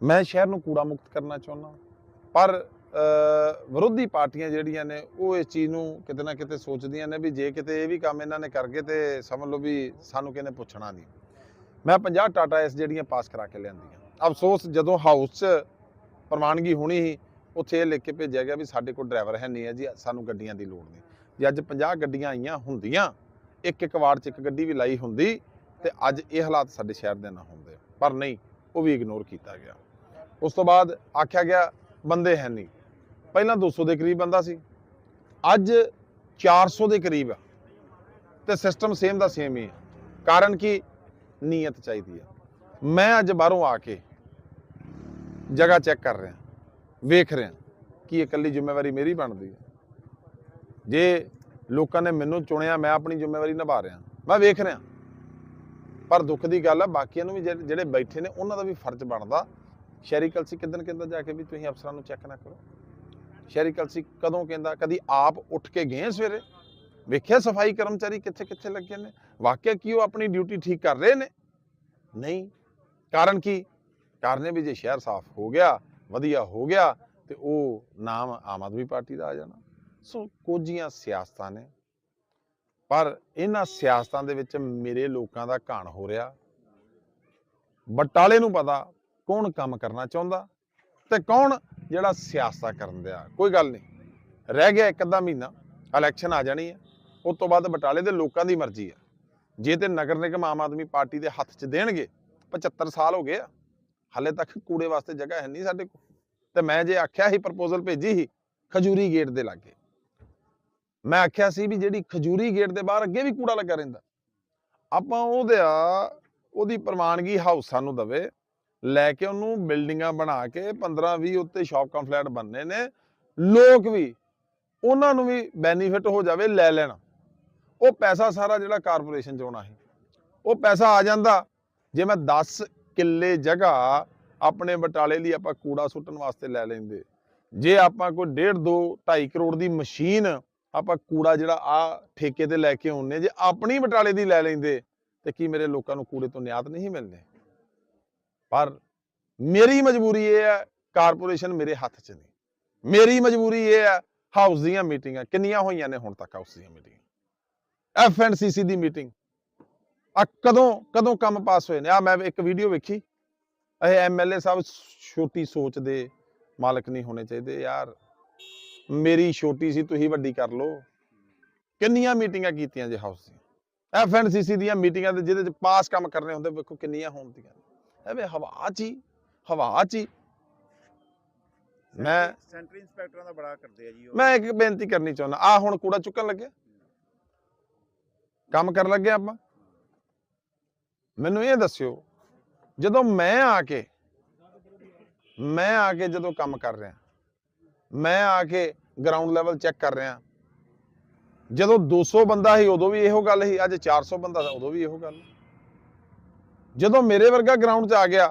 ਮੈਂ ਸ਼ਹਿਰ ਨੂੰ ਕੂੜਾ ਮੁਕਤ ਕਰਨਾ ਚਾਹੁੰਦਾ ਪਰ ਵਿਰੋਧੀ ਪਾਰਟੀਆਂ ਜਿਹੜੀਆਂ ਨੇ, ਉਹ ਇਸ ਚੀਜ਼ ਨੂੰ ਕਿਤੇ ਨਾ ਕਿਤੇ ਸੋਚਦੀਆਂ ਨੇ ਵੀ ਜੇ ਕਿਤੇ ਇਹ ਵੀ ਕੰਮ ਇਹਨਾਂ ਨੇ ਕਰਕੇ ਤੇ ਸਮਝ ਲਓ ਵੀ ਸਾਨੂੰ ਕਿਹਨੇ ਪੁੱਛਣਾ ਨਹੀਂ। ਮੈਂ 50 ਟਾਟਾ ਐਸ ਜਿਹੜੀਆਂ ਪਾਸ ਕਰਾ ਕੇ ਲਿਆਂਦੀਆਂ। ਅਫਸੋਸ ਜਦੋਂ ਹਾਊਸ 'ਚ ਪ੍ਰਵਾਨਗੀ ਹੋਣੀ ਸੀ, ਉੱਥੇ ਇਹ ਲਿਖ ਕੇ ਭੇਜਿਆ ਗਿਆ ਵੀ ਸਾਡੇ ਕੋਲ ਡਰਾਈਵਰ ਹੈ ਨਹੀਂ ਹੈ ਜੀ, ਸਾਨੂੰ ਗੱਡੀਆਂ ਦੀ ਲੋੜ ਨਹੀਂ। ਜੇ ਅੱਜ 50 ਗੱਡੀਆਂ ਆਈਆਂ ਹੁੰਦੀਆਂ, ਇੱਕ ਇੱਕ ਵਾਰਡ 'ਚ ਇੱਕ ਗੱਡੀ ਵੀ ਲਾਈ ਹੁੰਦੀ ਤੇ ਅੱਜ ਇਹ ਹਾਲਾਤ ਸਾਡੇ ਸ਼ਹਿਰ ਦੇ ਨਾ ਹੁੰਦੇ। ਪਰ ਨਹੀਂ, ਉਹ ਵੀ ਇਗਨੋਰ ਕੀਤਾ ਗਿਆ। ਉਸ ਤੋਂ ਬਾਅਦ ਆਖਿਆ ਗਿਆ, ਬੰਦੇ ਹੈ ਨਹੀਂ। ਪਹਿਲਾਂ 200 ਦੇ ਕਰੀਬ ਬੰਦਾ ਸੀ। ਅੱਜ 400 ਦੇ ਕਰੀਬ ਆ। ਤੇ ਸਿਸਟਮ ਸੇਮ ਦਾ ਸੇਮ ਹੀ ਹੈ ਕਾਰਨ ਕੀ? ਨੀਅਤ ਚਾਹੀਦੀ ਆ। ਮੈਂ ਅੱਜ ਬਾਹਰੋਂ ਆ ਕੇ ਜਗ੍ਹਾ ਚੈੱਕ ਕਰ ਰਿਹਾ। ਵੇਖ ਰਿਹਾ ਕਿ ਇਕੱਲੀ ਜ਼ਿੰਮੇਵਾਰੀ ਮੇਰੀ ਬਣਦੀ ਹੈ ਜੇ ਲੋਕਾਂ ਨੇ ਮੈਨੂੰ ਚੁਣਿਆ, ਮੈਂ ਆਪਣੀ ਜ਼ਿੰਮੇਵਾਰੀ ਨਿਭਾ ਰਿਹਾ। ਮੈਂ ਵੇਖ ਰਿਹਾ। ਪਰ ਦੁੱਖ ਦੀ ਗੱਲ ਆ, ਬਾਕੀਆਂ ਨੂੰ ਵੀ ਜਿਹੜੇ ਬੈਠੇ ਨੇ, ਉਹਨਾਂ ਦਾ ਵੀ ਫਰਜ਼ ਬਣਦਾ। ਸ਼ਹਿਰੀ ਕਲਸੀ ਕਿਦਨ ਕਹਿੰਦਾ ਜਾ ਕੇ ਵੀ ਤੁਸੀਂ ਅਫਸਰਾਂ ਨੂੰ ਚੈੱਕ ਨਾ ਕਰੋ। ਸ਼ਹਿਰੀ ਕਲਸੀ ਕਦੋਂ ਕਹਿੰਦਾ, ਕਦੀ ਆਪ ਉੱਠ ਕੇ ਗਏ ਸਵੇਰੇ? ਵੇਖਿਆ ਸਫ਼ਾਈ ਕਰਮਚਾਰੀ ਕਿੱਥੇ ਕਿੱਥੇ ਲੱਗੇ ਨੇ? ਵਾਕਿਆ ਕੀ ਉਹ ਆਪਣੀ ਡਿਊਟੀ ਠੀਕ ਕਰ ਰਹੇ ਨੇ? ਨਹੀਂ। ਕਾਰਨ ਕੀ? ਕਾਰਨ ਇਹ ਵੀ ਜੇ ਸ਼ਹਿਰ ਸਾਫ਼ ਹੋ ਗਿਆ, ਵਧੀਆ ਹੋ ਗਿਆ, ਤੇ ਉਹ ਨਾਮ ਆਮ ਆਦਮੀ ਪਾਰਟੀ ਦਾ ਆ ਜਾਣਾ। ਸੋ ਕੋਝੀਆਂ ਸਿਆਸਤਾਂ ਨੇ। ਪਰ ਇਹਨਾਂ ਸਿਆਸਤਾਂ ਦੇ ਵਿੱਚ ਮੇਰੇ ਲੋਕਾਂ ਦਾ ਘਾਣ ਹੋ ਰਿਹਾ। ਬਟਾਲੇ ਨੂੰ ਪਤਾ ਕੌਣ ਕੰਮ ਕਰਨਾ ਚਾਹੁੰਦਾ ਤੇ ਕੌਣ ਜਿਹੜਾ ਸਿਆਸਤਾਂ ਕਰਨ ਦਿਆ। ਕੋਈ ਗੱਲ ਨਹੀਂ। ਰਹਿ ਗਿਆ ਇੱਕ ਅੱਧਾ ਮਹੀਨਾ ਇਲੈਕਸ਼ਨ ਆ ਜਾਣੀ ਹੈ। ਉਸ ਤੋਂ ਬਾਅਦ ਬਟਾਲੇ ਦੇ ਲੋਕਾਂ ਦੀ ਮਰਜ਼ੀ ਹੈ। ਜੇ ਤੇ ਨਗਰ ਨਿਗਮ ਆਮ ਆਦਮੀ ਪਾਰਟੀ ਦੇ ਹੱਥ 'ਚ ਦੇਣਗੇ 75 ਸਾਲ ਹੋ ਗਏ ਆ। ਹਲੇ ਤੱਕ ਕੂੜੇ ਵਾਸਤੇ ਜਗ੍ਹਾ ਹੈ ਨਹੀਂ ਸਾਡੇ ਕੋਲ। ਤੇ ਮੈਂ ਜੇ ਆਖਿਆ ਸੀ ਪ੍ਰਪੋਜ਼ਲ ਭੇਜੀ ਸੀ, ਖਜੂਰੀ ਗੇਟ ਦੇ ਲਾਗੇ। ਮੈਂ ਆਖਿਆ ਸੀ ਵੀ ਜਿਹੜੀ ਖਜੂਰੀ ਗੇਟ ਦੇ ਬਾਹਰ ਅੱਗੇ ਵੀ ਕੂੜਾ ਲੱਗਾ ਰਹਿੰਦਾ। ਆਪਾਂ ਉਹਦੇ ਆ, ਉਹਦੀ ਪ੍ਰਵਾਨਗੀ ਹਾਊਸਾਂ ਨੂੰ ਦਵੇ। ਲੈ ਕੇ ਉਹਨੂੰ ਬਿਲਡਿੰਗਾਂ ਬਣਾ ਕੇ 15 20 ਉੱਤੇ ਸ਼ਾਪ ਕੰਪਲੈਕਟ ਬਣਨੇ ਨੇ, ਲੋਕ ਵੀ ਉਹਨਾਂ ਨੂੰ ਵੀ ਬੈਨੀਫਿਟ ਹੋ ਜਾਵੇ ਲੈ ਲੈਣ। ਉਹ ਪੈਸਾ ਸਾਰਾ ਜਿਹੜਾ ਕਾਰਪੋਰੇਸ਼ਨ ਚ ਆਉਣਾ ਹੈ ਉਹ ਪੈਸਾ ਆ ਜਾਂਦਾ। ਜੇ ਮੈਂ 10 ਕਿੱਲੇ ਜਗ੍ਹਾ ਆਪਣੇ ਬਟਾਲੇ ਲਈ ਆਪਾਂ ਕੂੜਾ ਸੁੱਟਣ ਵਾਸਤੇ ਲੈ ਲੈਂਦੇ। ਜੇ ਆਪਾਂ ਕੋਈ 1.5 2 2.5 ਕਰੋੜ ਦੀ ਮਸ਼ੀਨ ਆਪਾਂ ਕੂੜਾ ਜਿਹੜਾ ਆ ਠੇਕੇ ਤੇ ਲੈ ਕੇ ਆਉਂਦੇ, ਜੇ ਆਪਣੀ ਬਟਾਲੇ ਦੀ ਲੈ ਲੈਂਦੇ, ਤੇ ਕੀ ਮੇਰੇ ਲੋਕਾਂ ਨੂੰ ਕੂੜੇ ਤੋਂ ਨਿਆਤ ਨਹੀਂ ਮਿਲਨੇ ਪਰ ਮੇਰੀ ਮਜਬੂਰੀ ਇਹ ਹੈ, ਕਾਰਪੋਰੇਸ਼ਨ ਮੇਰੇ ਹੱਥ 'ਚ ਨਹੀਂ। ਮੇਰੀ ਮਜਬੂਰੀ ਇਹ ਹੈ, ਹਾਊਸ ਦੀਆਂ ਮੀਟਿੰਗਾਂ ਕਿੰਨੀਆਂ ਹੋਈਆਂ ਨੇ ਹੁਣ ਤੱਕ ਹਾਊਸ ਦੀਆਂ ਮੀਟਿੰਗਾਂ? ਐਫ ਐਨ ਸੀ ਸੀ ਦੀ ਮੀਟਿੰਗ। ਆ ਕਦੋਂ ਕਦੋਂ ਕੰਮ ਪਾਸ ਹੋਏ ਨੇ? ਆ ਮੈਂ ਇੱਕ ਵੀਡੀਓ ਵੇਖੀ। ਇਹ ਐਮਐਲਏ ਸਾਹਿਬ ਛੋਟੀ ਸੋਚ ਦੇ ਮਾਲਕ ਨਹੀਂ ਹੋਣੇ ਚਾਹੀਦੇ, ਯਾਰ। ਮੇਰੀ ਛੋਟੀ ਸੀ, ਤੁਸੀਂ ਵੱਡੀ ਕਰ ਲਓ। ਕਿੰਨੀਆਂ ਮੀਟਿੰਗਾਂ ਕੀਤੀਆਂ ਜੇ ਹਾਊਸ ਦੀਆਂ? ਐਫਐਨਸੀਸੀ ਦੀਆਂ ਮੀਟਿੰਗਾਂ ਤੇ ਜਿਹਦੇ ਚ ਪਾਸ ਕੰਮ ਕਰਨੇ ਹੁੰਦੇ, ਵੇਖੋ ਕਿੰਨੀਆਂ ਹੁੰਦੀਆਂ ਐਵੇਂ ਹਵਾ 'ਚ ਹੀ ਹਵਾ 'ਚ ਹੀ ਮੈਂ ਸੈਂਟਰ ਇੰਸਪੈਕਟਰਾਂ ਦਾ ਬੜਾ ਕਰਦੇ ਆ ਜੀ ਮੈਂ ਇੱਕ ਬੇਨਤੀ ਕਰਨੀ ਚਾਹੁੰਦਾ ਆ ਹੁਣ ਕੂੜਾ ਚੁੱਕਣ ਲੱਗੇ। ਕੰਮ ਕਰਨ ਲੱਗੇ ਆਪਾਂ। ਮੈਨੂੰ ਇਹ ਦੱਸਿਓ ਜਦੋਂ ਮੈਂ ਆ ਕੇ ਮੈਂ ਆ ਕੇ ਜਦੋਂ ਕੰਮ ਕਰ ਰਿਹਾ ਮੈਂ ਆ ਕੇ ਗਰਾਊਂਡ ਲੈਵਲ ਚੈੱਕ ਕਰ ਰਿਹਾ ਜਦੋਂ 200 ਬੰਦਾ ਸੀ ਉਦੋਂ ਵੀ ਇਹੋ ਗੱਲ ਸੀ ਅੱਜ 400 ਬੰਦਾ ਉਦੋਂ ਵੀ ਇਹੋ ਗੱਲ। ਜਦੋਂ ਮੇਰੇ ਵਰਗਾ ਗਰਾਊਂਡ 'ਚ ਆ ਗਿਆ,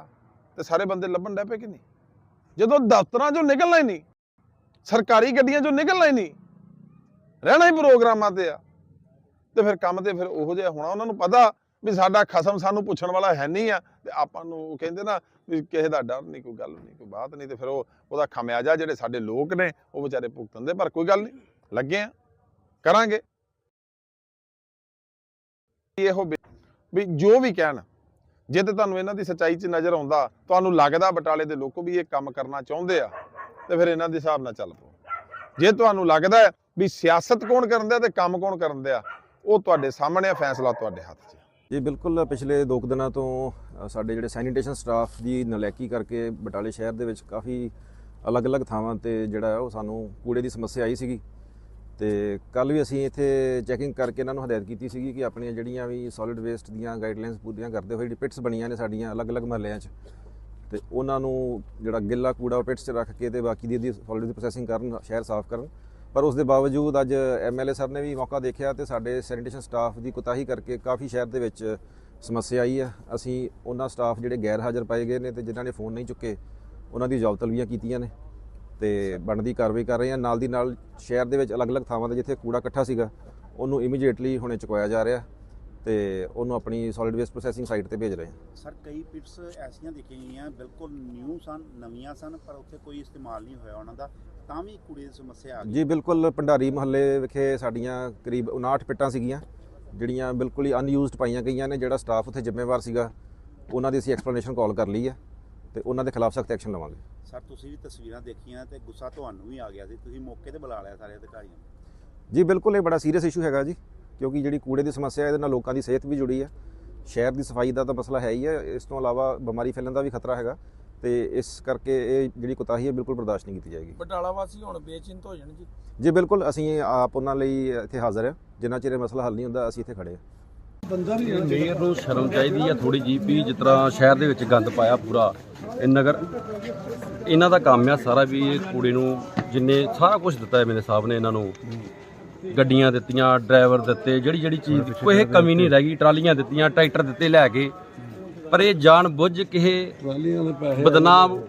ਤੇ ਸਾਰੇ ਬੰਦੇ ਲੱਭਣ ਡੈ ਪਏ ਕਿ ਨਹੀਂ? ਜਦੋਂ ਦਫ਼ਤਰਾਂ 'ਚੋਂ ਨਿਕਲਣਾ ਹੀ ਨਹੀਂ, ਸਰਕਾਰੀ ਗੱਡੀਆਂ 'ਚੋਂ ਨਿਕਲਣਾ ਹੀ ਨਹੀਂ, ਰਹਿਣਾ ਹੀ ਪ੍ਰੋਗਰਾਮਾਂ ਤੇ ਆ, ਤੇ ਫਿਰ ਕੰਮ ਤੇ ਫਿਰ ਉਹੋ ਜਿਹਾ ਹੋਣਾ, ਉਹਨਾਂ ਨੂੰ ਪਤਾ ਵੀ ਸਾਡਾ ਖਸਮ ਸਾਨੂੰ ਪੁੱਛਣ ਵਾਲਾ ਹੈ ਨਹੀਂ ਆ, ਤੇ ਆਪਾਂ ਨੂੰ ਉਹ ਕਹਿੰਦੇ ਨਾ ਵੀ ਕਿਸੇ ਦਾ ਡਰ ਨਹੀਂ, ਕੋਈ ਗੱਲ ਨਹੀਂ, ਕੋਈ ਬਾਤ ਨਹੀਂ, ਤੇ ਫਿਰ ਉਹ, ਉਹਦਾ ਖਮਿਆਜਾ ਜਿਹੜੇ ਸਾਡੇ ਲੋਕ ਨੇ, ਉਹ ਵਿਚਾਰੇ ਭੁਗਤਣਦੇ ਪਰ ਕੋਈ ਗੱਲ ਨਹੀਂ, ਲੱਗੇ ਆ, ਕਰਾਂਗੇ। ਇਹੋ ਵੀ ਜੋ ਵੀ ਕਹਿਣ ਜੇ ਤੇ ਤੁਹਾਨੂੰ ਇਹਨਾਂ ਦੀ ਸੱਚਾਈ 'ਚ ਨਜ਼ਰ ਆਉਂਦਾ, ਤੁਹਾਨੂੰ ਲੱਗਦਾ ਬਟਾਲੇ ਦੇ ਲੋਕੋ ਵੀ ਇਹ ਕੰਮ ਕਰਨਾ ਚਾਹੁੰਦੇ ਆ, ਤੇ ਫਿਰ ਇਹਨਾਂ ਦੇ ਹਿਸਾਬ ਨਾਲ ਚੱਲ ਪਓ। ਜੇ ਤੁਹਾਨੂੰ ਲੱਗਦਾ ਵੀ ਸਿਆਸਤ ਕੌਣ ਕਰਨ ਦਿਆ ਤੇ ਕੰਮ ਕੌਣ ਕਰਨ ਦਿਆ, ਉਹ ਤੁਹਾਡੇ ਸਾਹਮਣੇ ਆ, ਫੈਸਲਾ ਤੁਹਾਡੇ ਹੱਥ 'ਚ ਜੀ, ਬਿਲਕੁਲ ਪਿਛਲੇ ਦੋ ਕੁ ਦਿਨਾਂ ਤੋਂ ਸਾਡੇ ਜਿਹੜੇ ਸੈਨੀਟੇਸ਼ਨ ਸਟਾਫ ਦੀ ਨਲੈਕੀ ਕਰਕੇ ਬਟਾਲੇ ਸ਼ਹਿਰ ਦੇ ਵਿੱਚ ਕਾਫੀ ਅਲੱਗ-ਅਲੱਗ ਥਾਵਾਂ ਤੇ ਜਿਹੜਾ ਉਹ ਸਾਨੂੰ ਕੂੜੇ ਦੀ ਸਮੱਸਿਆ ਆਈ ਸੀਗੀ। ਤੇ ਕੱਲ ਵੀ ਅਸੀਂ ਇੱਥੇ ਚੈਕਿੰਗ ਕਰਕੇ ਇਹਨਾਂ ਨੂੰ ਹਦਾਇਤ ਕੀਤੀ ਸੀਗੀ ਕਿ ਆਪਣੀਆਂ ਜਿਹੜੀਆਂ ਵੀ ਸੋਲਿਡ ਵੇਸਟ ਦੀਆਂ ਗਾਈਡਲਾਈਨਸ ਪੂਰੀਆਂ ਕਰਦੇ ਹੋਏ ਜਿਹੜੀ ਪਿਟਸ ਬਣੀਆਂ ਨੇ ਸਾਡੀਆਂ ਅਲੱਗ-ਅਲੱਗ ਮਹੱਲਿਆਂ 'ਚ, ਤੇ ਉਹਨਾਂ ਨੂੰ ਜਿਹੜਾ ਗਿੱਲਾ ਕੂੜਾ ਪਿਟਸ 'ਚ ਰੱਖ ਕੇ ਤੇ ਬਾਕੀ ਦੀ ਇਹਦੀ ਸੋਲਿਡ ਦੀ ਪ੍ਰੋਸੈਸਿੰਗ ਕਰਨ, ਸ਼ਹਿਰ ਸਾਫ਼ ਕਰਨ। ਪਰ ਉਸ ਦੇ ਬਾਵਜੂਦ ਅੱਜ ਐਮਐਲਏ ਸਰ ਨੇ ਵੀ ਮੌਕਾ ਦੇਖਿਆ ਤੇ ਸਾਡੇ ਸੈਨੀਟੇਸ਼ਨ ਸਟਾਫ ਦੀ ਕੁਤਾਹੀ ਕਰਕੇ ਕਾਫੀ ਸ਼ਹਿਰ ਦੇ ਵਿੱਚ ਸਮੱਸਿਆ ਆਈ ਹੈ। ਅਸੀਂ ਉਹਨਾਂ ਸਟਾਫ ਜਿਹੜੇ ਗੈਰ ਹਾਜ਼ਰ ਪਾਏ ਗਏ ਨੇ ਤੇ ਜਿਨ੍ਹਾਂ ਨੇ ਫੋਨ ਨਹੀਂ ਚੁੱਕੇ, ਉਹਨਾਂ ਦੀ ਜੌਬ ਤਲਬੀਆਂ ਕੀਤੀਆਂ ਨੇ। ਤੇ ਬਣਦੀ ਕਾਰਵਾਈ ਕਰ ਰਹੇ ਹਾਂ। ਨਾਲ ਦੀ ਨਾਲ ਸ਼ਹਿਰ ਦੇ ਵਿੱਚ ਅਲੱਗ-ਅਲੱਗ ਥਾਵਾਂ ਤੇ ਜਿੱਥੇ ਕੂੜਾ ਇਕੱਠਾ ਸੀਗਾ ਉਹਨੂੰ ਇਮੀਡੀਏਟਲੀ ਹੁਣੇ ਚੁਕਾਇਆ ਜਾ ਰਿਹਾ ਤੇ ਉਹਨੂੰ ਆਪਣੀ ਸੋਲਿਡ ਵੇਸਟ ਪ੍ਰੋਸੈਸਿੰਗ ਸਾਈਟ ਤੇ ਭੇਜ ਰਹੇ ਹਾਂ। ਸਰ ਕਈ ਪਿਟਸ ਐਸੀਆਂ ਦੇਖੀਆਂ ਗਈਆਂ ਬਿਲਕੁਲ ਨਿਊ ਸਨ ਨਵੀਆਂ ਸਨ ਪਰ ਉੱਥੇ ਕੋਈ ਇਸਤੇਮਾਲ ਨਹੀਂ ਹੋਇਆ ਉਹਨਾਂ ਦਾ। ਤਾਂ ਵੀ ਕੂੜੇ ਦੀ ਸਮੱਸਿਆ ਆ ਗਈ। ਜੀ ਬਿਲਕੁਲ ਭੰਡਾਰੀ ਮਹੱਲੇ ਵਿਖੇ ਸਾਡੀਆਂ ਕਰੀਬ 59 ਪਿੱਟਾਂ ਸੀਗੀਆਂ ਜਿਹੜੀਆਂ ਬਿਲਕੁਲ ਹੀ ਅਨਯੂਜ਼ਡ ਪਾਈਆਂ ਗਈਆਂ ਨੇ ਜਿਹੜਾ ਸਟਾਫ ਉੱਥੇ ਜ਼ਿੰਮੇਵਾਰ ਸੀਗਾ ਉਹਨਾਂ ਦੀ ਅਸੀਂ ਐਕਸਪਲੇਨੇਸ਼ਨ ਕਾਲ ਕਰ ਲਈ ਹੈ। ਤੇ ਉਹਨਾਂ ਦੇ ਖਿਲਾਫ ਸਖਤ ਐਕਸ਼ਨ ਲਵਾਂਗੇ। ਸਰ ਤੁਸੀਂ ਵੀ ਤਸਵੀਰਾਂ ਦੇਖੀਆਂ ਤੇ ਗੁੱਸਾ ਤੁਹਾਨੂੰ ਵੀ ਆ ਗਿਆ ਸੀ। ਤੁਸੀਂ ਮੌਕੇ ਤੇ ਬੁਲਾ ਲਿਆ ਸਾਰੇ ਅਧਿਕਾਰੀਆਂ ਨੂੰ। ਜੀ ਬਿਲਕੁਲ ਇਹ ਬੜਾ ਸੀਰੀਅਸ ਇਸ਼ੂ ਹੈਗਾ ਜੀ ਕਿਉਂਕਿ ਜਿਹੜੀ ਕੂੜੇ ਦੀ ਸਮੱਸਿਆ ਹੈ ਇਹਦੇ ਨਾਲ ਲੋਕਾਂ ਦੀ ਸਿਹਤ ਵੀ ਜੁੜੀ ਹੈ। ਸ਼ਹਿਰ ਦੀ ਸਫ਼ਾਈ ਦਾ ਤਾਂ ਮਸਲਾ ਹੈ ਹੀ ਹੈ ਇਸ ਤੋਂ ਇਲਾਵਾ ਬਿਮਾਰੀ ਫੈਲਣ ਦਾ ਵੀ ਖਤਰਾ ਹੈਗਾ ਤੇ ਇਸ ਕਰਕੇ ਇਹ ਜਿਹੜੀ ਕੁਤਾਹੀ ਹੈ ਬਿਲਕੁਲ ਬਰਦਾਸ਼ਤ ਨਹੀਂ ਕੀਤੀ ਜਾਏਗੀ। ਬਟਾਲਾ ਵਾਸੀ ਹੁਣ ਬੇਚਿੰਤ ਹੋ ਜਾਣ ਜੀ। ਜੀ ਬਿਲਕੁਲ ਅਸੀਂ ਆਪ ਉਹਨਾਂ ਲਈ ਇੱਥੇ ਹਾਜ਼ਰ ਹਾਂ। ਜਿੰਨਾ ਚਿਰ ਇਹ ਮਸਲਾ ਹੱਲ ਨਹੀਂ ਹੁੰਦਾ ਅਸੀਂ ਇੱਥੇ ਖੜੇ ਹਾਂ। ਮੇਅਰ ਨੂੰ ਸ਼ਰਮ ਚਾਹੀਦੀ ਆ ਥੋੜੀ ਜੀ ਵੀ ਜਿਸ ਤਰ੍ਹਾਂ ਸ਼ਹਿਰ ਦੇ ਵਿੱਚ ਗੰਦ ਪਾਇਆ ਪੂਰਾ। ਇਹ ਨਗਰ ਇਹਨਾਂ ਦਾ ਕੰਮ ਆ ਸਾਰਾ ਵੀ ਇਹ ਕੁੜੀ ਨੂੰ ਜਿੰਨੇ ਸਾਰਾ ਕੁਝ ਦਿੱਤਾ ਹੈ ਮੇਰੇ ਸਾਹਿਬ ਨੇ ਇਹਨਾਂ ਨੂੰ। ਗੱਡੀਆਂ ਦਿੱਤੀਆਂ ਡਰਾਈਵਰ ਦਿੱਤੇ ਜਿਹੜੀ ਜਿਹੜੀ ਚੀਜ਼ ਕੋਈ ਕਮੀ ਨਹੀਂ ਰਹਿ ਗਈ ਟਰਾਲੀਆਂ ਦਿੱਤੀਆਂ ਟਰੈਕਟਰ ਦਿੱਤੇ ਲੈ ਕੇ। ਪਰ ਇਹ ਜਾਣ ਬੁੱਝ ਕੇ ਬਦਨਾਮ